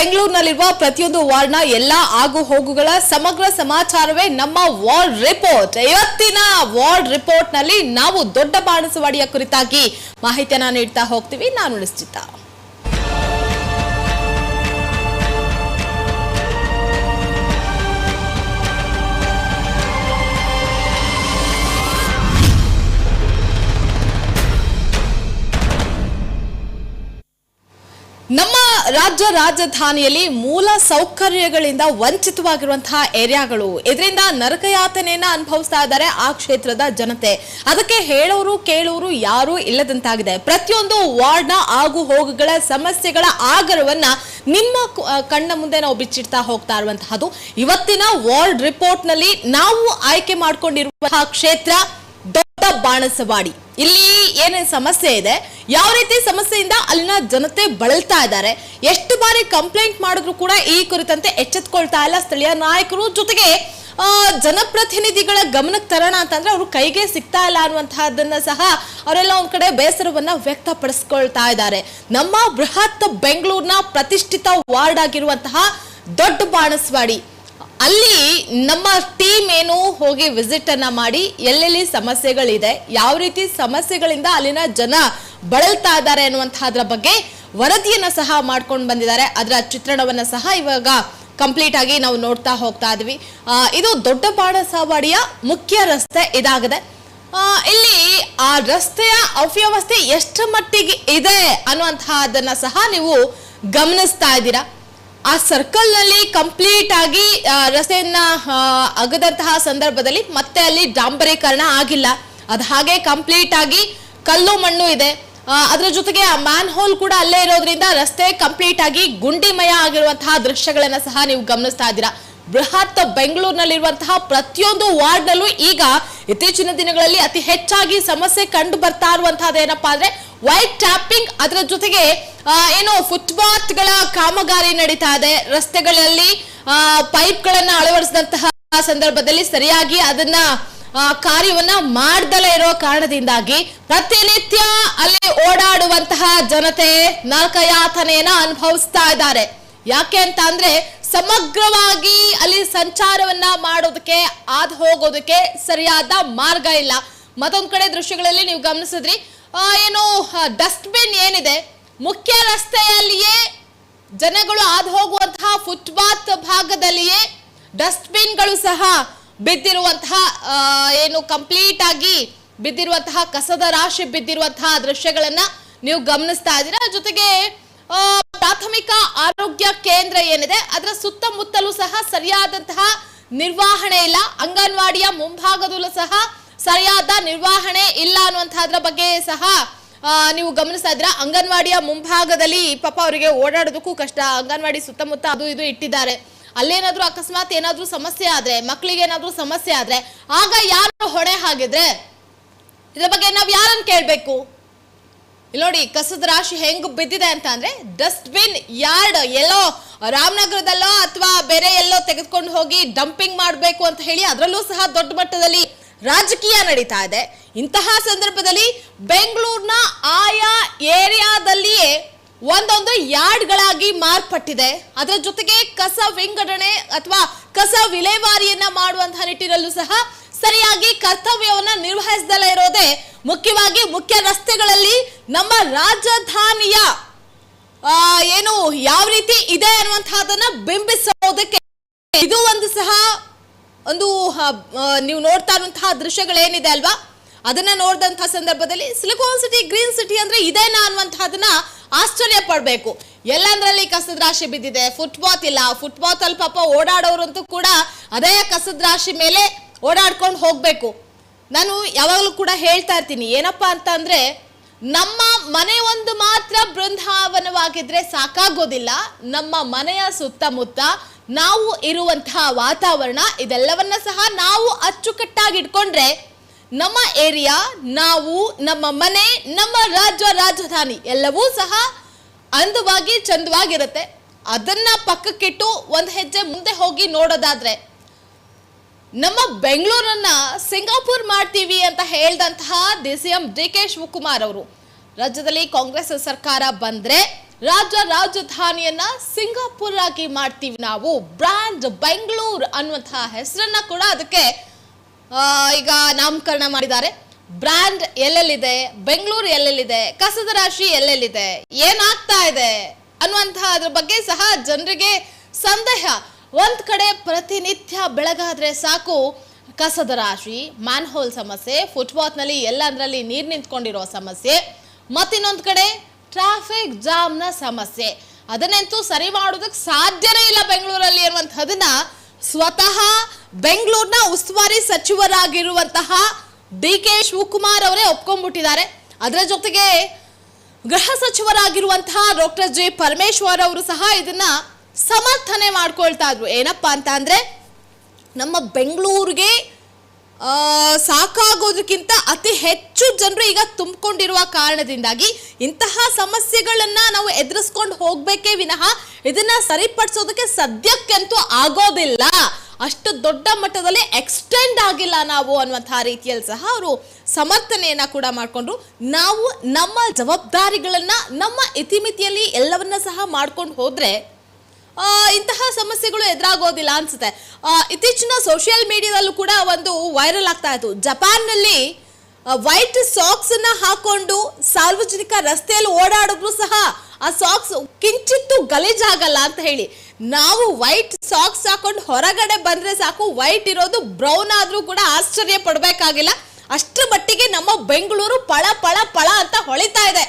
ಬೆಂಗಳೂರಿನಲ್ಲಿರುವ ಪ್ರತಿಯೊಂದು ವಾರ್ಡ್ನ ಎಲ್ಲಾ ಆಗು ಹೋಗುಗಳ ಸಮಗ್ರ ಸಮಾಚಾರವೇ ನಮ್ಮ ವಾರ್ಡ್ ರಿಪೋರ್ಟ್. ಇವತ್ತಿನ ವಾರ್ಡ್ ರಿಪೋರ್ಟ್ನಲ್ಲಿ ನಾವು ದೊಡ್ಡ ಬಾಣಸವಾಡಿಯ ಕುರಿತಾಗಿ ಮಾಹಿತಿಯನ್ನ ನೀಡ್ತಾ ಹೋಗ್ತೀವಿ. ನಾನು ನಿಶ್ಚಿತ. ರಾಜ್ಯ ರಾಜಧಾನಿಯಲ್ಲಿ ಮೂಲ ಸೌಕರ್ಯಗಳಿಂದ ವಂಚಿತವಾಗಿರುವಂತಹ ಏರಿಯಾಗಳು. ಇದರಿಂದ ನರಕಯಾತನೆಯನ್ನ ಅನುಭವಿಸ್ತಾ ಇದ್ದಾರೆ ಆ ಕ್ಷೇತ್ರದ ಜನತೆ. ಅದಕ್ಕೆ ಹೇಳೋರು, ಕೇಳೋರು ಯಾರು ಇಲ್ಲದಂತಾಗಿದೆ. ಪ್ರತಿಯೊಂದು ವಾರ್ಡ್ನ ಆಗು ಹೋಗುಗಳ ಸಮಸ್ಯೆಗಳ ಆಗರವನ್ನ ನಿಮ್ಮ ಕಣ್ಣ ಮುಂದೆ ನಾವು ಬಿಚ್ಚಿಡ್ತಾ ಹೋಗ್ತಾ ಇರುವಂತಹದ್ದು. ಇವತ್ತಿನ ವಾರ್ಡ್ ರಿಪೋರ್ಟ್ನಲ್ಲಿ ನಾವು ಆಯ್ಕೆ ಮಾಡಿಕೊಂಡಿರುವಂತಹ ಕ್ಷೇತ್ರ ಬಾಣಸವಾಡಿ. ಇಲ್ಲಿ ಏನೇನ್ ಸಮಸ್ಯೆ ಇದೆ? ಯಾವ ರೀತಿ ಸಮಸ್ಯೆಯಿಂದ ಅಲ್ಲಿನ ಜನತೆ ಬಳಲ್ತಾ ಇದ್ದಾರೆ? ಎಷ್ಟು ಬಾರಿ ಕಂಪ್ಲೇಂಟ್ ಮಾಡಿದ್ರು ಕೂಡ ಈ ಕುರಿತಂತೆ ಎಚ್ಚೆತ್ಕೊಳ್ತಾ ಇಲ್ಲ. ಸ್ಥಳೀಯ ನಾಯಕರು ಜೊತೆಗೆ ಜನಪ್ರತಿನಿಧಿಗಳ ಗಮನಕ್ಕೆ ತರೋಣ ಅಂತಂದ್ರೆ ಅವರು ಕೈಗೆ ಸಿಗ್ತಾ ಇಲ್ಲ ಅನ್ನುವಂತಹದ್ದನ್ನ ಸಹ ಅವರೆಲ್ಲ ಒಂದ್ ಕಡೆ ಬೇಸರವನ್ನ ವ್ಯಕ್ತಪಡಿಸ್ಕೊಳ್ತಾ ಇದ್ದಾರೆ. ನಮ್ಮ ಬೃಹತ್ ಬೆಂಗಳೂರಿನ ಪ್ರತಿಷ್ಠಿತ ವಾರ್ಡ್ ಆಗಿರುವಂತಹ ದೊಡ್ಡ ಬಾಣಸ್ವಾಡಿ. ಅಲ್ಲಿ ನಮ್ಮ ಟೀಮ್ ಏನು ಹೋಗಿ ವಿಸಿಟ್ ಅನ್ನ ಮಾಡಿ, ಎಲ್ಲೆಲ್ಲಿ ಸಮಸ್ಯೆಗಳಿದೆ, ಯಾವ ರೀತಿ ಸಮಸ್ಯೆಗಳಿಂದ ಅಲ್ಲಿನ ಜನ ಬಳಲ್ತಾ ಇದ್ದಾರೆ ಅನ್ನುವಂತಹದ್ರ ಬಗ್ಗೆ ವರದಿಯನ್ನ ಸಹ ಮಾಡ್ಕೊಂಡು ಬಂದಿದ್ದಾರೆ. ಅದರ ಚಿತ್ರಣವನ್ನ ಸಹ ಇವಾಗ ಕಂಪ್ಲೀಟ್ ಆಗಿ ನಾವು ನೋಡ್ತಾ ಹೋಗ್ತಾ ಇದ್ವಿ. ಇದು ದೊಡ್ಡ ಬಾಣಸವಾಡಿಯ ಮುಖ್ಯ ರಸ್ತೆ ಇದಾಗಿದೆ. ಇಲ್ಲಿ ಆ ರಸ್ತೆಯ ಅವ್ಯವಸ್ಥೆ ಎಷ್ಟು ಮಟ್ಟಿಗೆ ಇದೆ ಅನ್ನುವಂತಹದನ್ನ ಸಹ ನೀವು ಗಮನಿಸ್ತಾ ಇದ್ದೀರಾ? ಆ ಸರ್ಕಲ್ನಲ್ಲಿ ಕಂಪ್ಲೀಟ್ ಆಗಿ ರಸ್ತೆಯನ್ನ ಅಗದಂತಹ ಸಂದರ್ಭದಲ್ಲಿ ಮತ್ತೆ ಅಲ್ಲಿ ಡಾಂಬರೀಕರಣ ಆಗಿಲ್ಲ. ಅದು ಹಾಗೆ ಕಂಪ್ಲೀಟ್ ಆಗಿ ಕಲ್ಲು ಮಣ್ಣು ಇದೆ. ಅದರ ಜೊತೆಗೆ ಆ ಮ್ಯಾನ್ ಹೋಲ್ ಕೂಡ ಅಲ್ಲೇ ಇರೋದ್ರಿಂದ ರಸ್ತೆ ಕಂಪ್ಲೀಟ್ ಆಗಿ ಗುಂಡಿಮಯ ಆಗಿರುವಂತಹ ದೃಶ್ಯಗಳನ್ನ ಸಹ ನೀವು ಗಮನಿಸ್ತಾ ಇದ್ದೀರಾ. ಬೃಹತ್ ಬೆಂಗಳೂರಿನಲ್ಲಿರುವಂತಹ ಪ್ರತಿಯೊಂದು ವಾರ್ಡ್ ನಲ್ಲೂ ಈಗ ಇತ್ತೀಚಿನ ದಿನಗಳಲ್ಲಿ ಅತಿ ಹೆಚ್ಚಾಗಿ ಸಮಸ್ಯೆ ಕಂಡು ಬರ್ತಾ ಇರುವಂತಹದ್ದು ಏನಪ್ಪಾ ಅಂದ್ರೆ ವೈಟ್ ಟ್ಯಾಪಿಂಗ್ ಅದರ ಜೊತೆಗೆ ಏನು ಫುಟ್ಪಾತ್ಗಳ ಕಾಮಗಾರಿ ನಡೀತಾ ಇದೆ. ರಸ್ತೆಗಳಲ್ಲಿ ಪೈಪ್ ಗಳನ್ನ ಅಳವಡಿಸಿದಂತಹ ಸಂದರ್ಭದಲ್ಲಿ ಸರಿಯಾಗಿ ಅದನ್ನ ಕಾರ್ಯವನ್ನ ಮಾಡ್ದಲೇ ಇರೋ ಕಾರಣದಿಂದಾಗಿ ಪ್ರತಿನಿತ್ಯ ಅಲ್ಲಿ ಓಡಾಡುವಂತಹ ಜನತೆ ನರಕಯಾತನೆಯನ್ನ ಅನುಭವಿಸ್ತಾ ಇದ್ದಾರೆ. ಯಾಕೆ ಅಂತ ಅಂದ್ರೆ ಸಮಗ್ರವಾಗಿ ಅಲ್ಲಿ ಸಂಚಾರವನ್ನ ಮಾಡೋದಕ್ಕೆ, ಆದ ಹೋಗೋದಕ್ಕೆ ಸರಿಯಾದ ಮಾರ್ಗ ಇಲ್ಲ. ಮತ್ತೊಂದ್ ಕಡೆ ದೃಶ್ಯಗಳಲ್ಲಿ ನೀವು ಗಮನಿಸಿದ್ರಿ. ಏನು ಡಸ್ಟ್ಬಿನ್ ಏನಿದೆ? ಮುಖ್ಯ ರಸ್ತೆಯಲ್ಲಿಯೇ ಜನಗಳು ಹಾದು ಹೋಗುವಂತಹ ಫುಟ್ಪಾತ್ ಭಾಗದಲ್ಲಿಯೇ ಡಸ್ಟ್ಬಿನ್ಗಳು ಸಹ ಬಿದ್ದಿರುವಂತಹ ಏನು ಕಂಪ್ಲೀಟ್ ಆಗಿ ಬಿದ್ದಿರುವಂತಹ, ಕಸದ ರಾಶಿ ಬಿದ್ದಿರುವಂತಹ ದೃಶ್ಯಗಳನ್ನ ನೀವು ಗಮನಿಸ್ತಾ ಇದ್ದೀರಾ? ಜೊತೆಗೆ ಪ್ರಾಥಮಿಕ ಆರೋಗ್ಯ ಕೇಂದ್ರ ಏನಿದೆ, ಅದರ ಸುತ್ತಮುತ್ತಲೂ ಸಹ ಸರಿಯಾದಂತಹ ನಿರ್ವಹಣೆ ಇಲ್ಲ. ಅಂಗನವಾಡಿಯ ಮುಂಭಾಗದಲ್ಲೂ ಸಹ ಸರಿಯಾದ ನಿರ್ವಹಣೆ ಇಲ್ಲ ಅನ್ನುವಂತಹದ್ರ ಬಗ್ಗೆ ಸಹ ನೀವು ಗಮನಿಸ್ತಾ ಇದ್ರ ಅಂಗನವಾಡಿಯ ಮುಂಭಾಗದಲ್ಲಿ ಪಾಪ ಅವರಿಗೆ ಓಡಾಡೋದಕ್ಕೂ ಕಷ್ಟ. ಅಂಗನವಾಡಿ ಸುತ್ತಮುತ್ತ ಅದು ಇದು ಇಟ್ಟಿದ್ದಾರೆ. ಅಲ್ಲೇನಾದ್ರೂ ಅಕಸ್ಮಾತ್ ಏನಾದ್ರೂ ಸಮಸ್ಯೆ ಆದ್ರೆ ಮಕ್ಕಳಿಗೆ ಏನಾದ್ರೂ ಸಮಸ್ಯೆ ಆದ್ರೆ, ಆಗ ಯಾರು ಹೊಣೆ ಹಾಗಿದ್ರೆ? ಇದ್ರ ಬಗ್ಗೆ ನಾವು ಯಾರನ್ನ ಕೇಳಬೇಕು? ಇಲ್ಲಿ ನೋಡಿ, ಕಸದ ರಾಶಿ ಹೆಂಗ್ ಬಿದ್ದಿದೆ ಅಂತ ಅಂದ್ರೆ, ಡಸ್ಟ್ಬಿನ್ ಯಾರ್ಡ್, ಎಲ್ಲೋ ರಾಮನಗರದಲ್ಲೋ ಅಥವಾ ಬೇರೆ ಎಲ್ಲೋ ತೆಗೆದುಕೊಂಡು ಹೋಗಿ ಡಂಪಿಂಗ್ ಮಾಡಬೇಕು ಅಂತ ಹೇಳಿ, ಅದರಲ್ಲೂ ಸಹ ದೊಡ್ಡ ಮಟ್ಟದಲ್ಲಿ ರಾಜಕೀಯ ನಡೀತಾ ಇದೆ. ಇಂತಹ ಸಂದರ್ಭದಲ್ಲಿ ಬೆಂಗಳೂರಿನ ಆಯಾ ಏರಿಯಾದಲ್ಲಿಯೇ ಒಂದೊಂದು ಯಾರ್ಡ್ಗಳಾಗಿ ಮಾರ್ಪಟ್ಟಿದೆ. ಅದರ ಜೊತೆಗೆ ಕಸ ವಿಂಗಡಣೆ ಅಥವಾ ಕಸ ವಿಲೇವಾರಿಯನ್ನ ಮಾಡುವಂತಹ ನಿಟ್ಟಿನಲ್ಲೂ ಸಹ ಸರಿಯಾಗಿ ಕರ್ತವ್ಯವನ್ನ ನಿರ್ವಹಿಸದಲ್ಲೇ ಇರೋದೇ ಮುಖ್ಯವಾಗಿ ಮುಖ್ಯ ರಸ್ತೆಗಳಲ್ಲಿ ನಮ್ಮ ರಾಜಧಾನಿಯ ಏನು ಯಾವ ರೀತಿ ಇದೆ ಅನ್ನುವಂತಹದನ್ನ ಬಿಂಬಿಸೋದಕ್ಕೆ ಇದು ಒಂದು ಸಹ ಒಂದು ನೀವು ನೋಡ್ತಾ ಇರುವಂತಹ ದೃಶ್ಯಗಳೇನಿದೆ ಅಲ್ವಾ? ಅದನ್ನ ನೋಡಿದಂತಹ ಸಂದರ್ಭದಲ್ಲಿ ಸಿಲಿಕಾನ್ ಸಿಟಿ, ಗ್ರೀನ್ ಸಿಟಿ ಅಂದ್ರೆ ಇದೇನಾ ಅನ್ನುವಂತಹದನ್ನ ಆಶ್ಚರ್ಯ ಪಡ್ಬೇಕು. ಎಲ್ಲಂದ್ರಲ್ಲಿ ಕಸದ ರಾಶಿ ಬಿದ್ದಿದೆ. ಫುಟ್ಪಾತ್ ಇಲ್ಲ. ಫುಟ್ಪಾತ್ ಅಲ್ಲಿ ಪಾಪ ಓಡಾಡೋರಂತೂ ಕೂಡ ಅದೇ ಕಸದ ರಾಶಿ ಮೇಲೆ ಓಡಾಡ್ಕೊಂಡು ಹೋಗ್ಬೇಕು. ನಾನು ಯಾವಾಗಲೂ ಕೂಡ ಹೇಳ್ತಾ ಇರ್ತೀನಿ, ಏನಪ್ಪಾ ಅಂತ ಅಂದ್ರೆ ನಮ್ಮ ಮನೆ ಒಂದು ಮಾತ್ರ ಬೃಂದಾವನವಾಗಿದ್ರೆ ಸಾಕಾಗೋದಿಲ್ಲ. ನಮ್ಮ ಮನೆಯ ಸುತ್ತಮುತ್ತ ನಾವು ಇರುವಂತಹ ವಾತಾವರಣ ಇದೆಲ್ಲವನ್ನ ಸಹ ನಾವು ಅಚ್ಚುಕಟ್ಟಾಗಿ ಇಟ್ಕೊಂಡ್ರೆ ನಮ್ಮ ಏರಿಯಾ, ನಾವು, ನಮ್ಮ ಮನೆ, ನಮ್ಮ ರಾಜ್ಯ, ರಾಜಧಾನಿ ಎಲ್ಲವೂ ಸಹ ಅಂದವಾಗಿ ಚಂದವಾಗಿರುತ್ತೆ. ಅದನ್ನ ಪಕ್ಕಕ್ಕಿಟ್ಟು ಒಂದು ಹೆಜ್ಜೆ ಮುಂದೆ ಹೋಗಿ ನೋಡೋದಾದ್ರೆ, ನಮ್ಮ ಬೆಂಗಳೂರನ್ನ ಸಿಂಗಾಪುರ್ ಮಾಡ್ತೀವಿ ಅಂತ ಹೇಳ್ದಂತಹ D C M D K Shivakumar ಅವರು, ರಾಜ್ಯದಲ್ಲಿ ಕಾಂಗ್ರೆಸ್ ಸರ್ಕಾರ ಬಂದ್ರೆ ರಾಜ್ಯ ರಾಜಧಾನಿಯನ್ನ ಸಿಂಗಾಪುರ್ ಆಗಿ ಮಾಡ್ತೀವಿ ನಾವು. ಬ್ರ್ಯಾಂಡ್ ಬೆಂಗಳೂರು ಅನ್ನುವಂತಹ ಹೆಸರನ್ನ ಕೂಡ ಅದಕ್ಕೆ ಈಗ ನಾಮಕರಣ ಮಾಡಿದ್ದಾರೆ. ಬ್ರ್ಯಾಂಡ್ ಎಲ್ಲೆಲ್ಲಿದೆ? ಬೆಂಗಳೂರು ಎಲ್ಲೆಲ್ಲಿದೆ? ಕಸದ ರಾಶಿ ಎಲ್ಲೆಲ್ಲಿದೆ? ಏನಾಗ್ತಾ ಇದೆ? ಅನ್ನುವಂತಹ ಅದ್ರ ಬಗ್ಗೆ ಸಹ ಜನರಿಗೆ ಸಂದೇಹ. ಒಂದ್ ಕಡೆ ಪ್ರತಿನಿತ್ಯ ಬೆಳಗಾದ್ರೆ ಸಾಕು ಕಸದ ರಾಶಿ, ಮ್ಯಾನ್ಹೋಲ್ ಸಮಸ್ಯೆ, ಫುಟ್ಪಾತ್ನಲ್ಲಿ ಎಲ್ಲಂದ್ರಲ್ಲಿ ನೀರು ನಿಂತ್ಕೊಂಡಿರೋ ಸಮಸ್ಯೆ. ಮತ್ತಿನ್ನೊಂದ್ ಕಡೆ ಟ್ರಾಫಿಕ್ ಜಾಮ್ನ ಸಮಸ್ಯೆ. ಅದನ್ನಂತೂ ಸರಿ ಮಾಡೋದಕ್ಕೆ ಸಾಧ್ಯನೇ ಇಲ್ಲ ಬೆಂಗಳೂರಲ್ಲಿ ಇರುವಂತಹದನ್ನ. ಸ್ವತಃ ಬೆಂಗಳೂರಿನ ಉಸ್ತುವಾರಿ ಸಚಿವರಾಗಿರುವಂತಹ ಡಿ ಕೆ ಶಿವಕುಮಾರ್ ಅವರೇ ಒಪ್ಕೊಂಡ್ಬಿಟ್ಟಿದ್ದಾರೆ. ಅದರ ಜೊತೆಗೆ ಗೃಹ ಸಚಿವರಾಗಿರುವಂತಹ ಡಾಕ್ಟರ್ ಜಿ. ಪರಮೇಶ್ವರ್ ಅವರು ಸಹ ಇದನ್ನ ಸಮರ್ಥನೆ ಮಾಡ್ಕೊಳ್ತಾ ಇದ್ರು. ಏನಪ್ಪಾ ಅಂತ ಅಂದ್ರೆ, ನಮ್ಮ ಬೆಂಗಳೂರಿಗೆ ಸಾಕಾಗೋದಕ್ಕಿಂತ ಅತಿ ಹೆಚ್ಚು ಜನರು ಈಗ ತುಂಬಿಕೊಂಡಿರುವ ಕಾರಣದಿಂದಾಗಿ ಇಂತಹ ಸಮಸ್ಯೆಗಳನ್ನ ನಾವು ಎದುರಿಸ್ಕೊಂಡು ಹೋಗ್ಬೇಕೇ ವಿನಃ ಇದನ್ನ ಸರಿಪಡಿಸೋದಕ್ಕೆ ಸದ್ಯಕ್ಕಂತೂ ಆಗೋದಿಲ್ಲ. ಅಷ್ಟು ದೊಡ್ಡ ಮಟ್ಟದಲ್ಲಿ ಎಕ್ಸ್ಟೆಂಡ್ ಆಗಿಲ್ಲ ನಾವು ಅನ್ನುವಂತಹ ರೀತಿಯಲ್ಲಿ ಸಹ ಅವರು ಸಮರ್ಥನೆಯನ್ನ ಕೂಡ ಮಾಡಿಕೊಂಡ್ರು. ನಾವು ನಮ್ಮ ಜವಾಬ್ದಾರಿಗಳನ್ನ, ನಮ್ಮ ಇತಿಮಿತಿಯಲ್ಲಿ ಎಲ್ಲವನ್ನ ಸಹ ಮಾಡ್ಕೊಂಡು ಹೋದ್ರೆ ಇಂತಹ ಸಮಸ್ಯೆಗಳು ಎದುರಾಗೋದಿಲ್ಲ ಅನ್ಸುತ್ತೆ. ಇತ್ತೀಚಿನ ಸೋಷಿಯಲ್ ಮೀಡಿಯಾದಲ್ಲೂ ಕೂಡ ಒಂದು ವೈರಲ್ ಆಗ್ತಾ ಇತ್ತು. ಜಪಾನ್ನಲ್ಲಿ ವೈಟ್ ಸಾಕ್ಸ್ ಅನ್ನ ಹಾಕೊಂಡು ಸಾರ್ವಜನಿಕ ರಸ್ತೆಯಲ್ಲಿ ಓಡಾಡಿದ್ರು ಸಹ ಆ ಸಾಕ್ಸ್ ಕಿಂಚಿತ್ತು ಗಲೀಜಾಗಲ್ಲ ಅಂತ ಹೇಳಿ. ನಾವು ವೈಟ್ ಸಾಕ್ಸ್ ಹಾಕೊಂಡು ಹೊರಗಡೆ ಬಂದ್ರೆ ಸಾಕು ವೈಟ್ ಇರೋದು ಬ್ರೌನ್ ಆದ್ರೂ ಕೂಡ ಆಶ್ಚರ್ಯ ಪಡಬೇಕಾಗಿಲ್ಲ. ಅಷ್ಟರ ಮಟ್ಟಿಗೆ ನಮ್ಮ ಬೆಂಗಳೂರು ಪಳ ಪಳ ಪಳ ಅಂತ ಹೊಳಿತಾ ಇದೆ.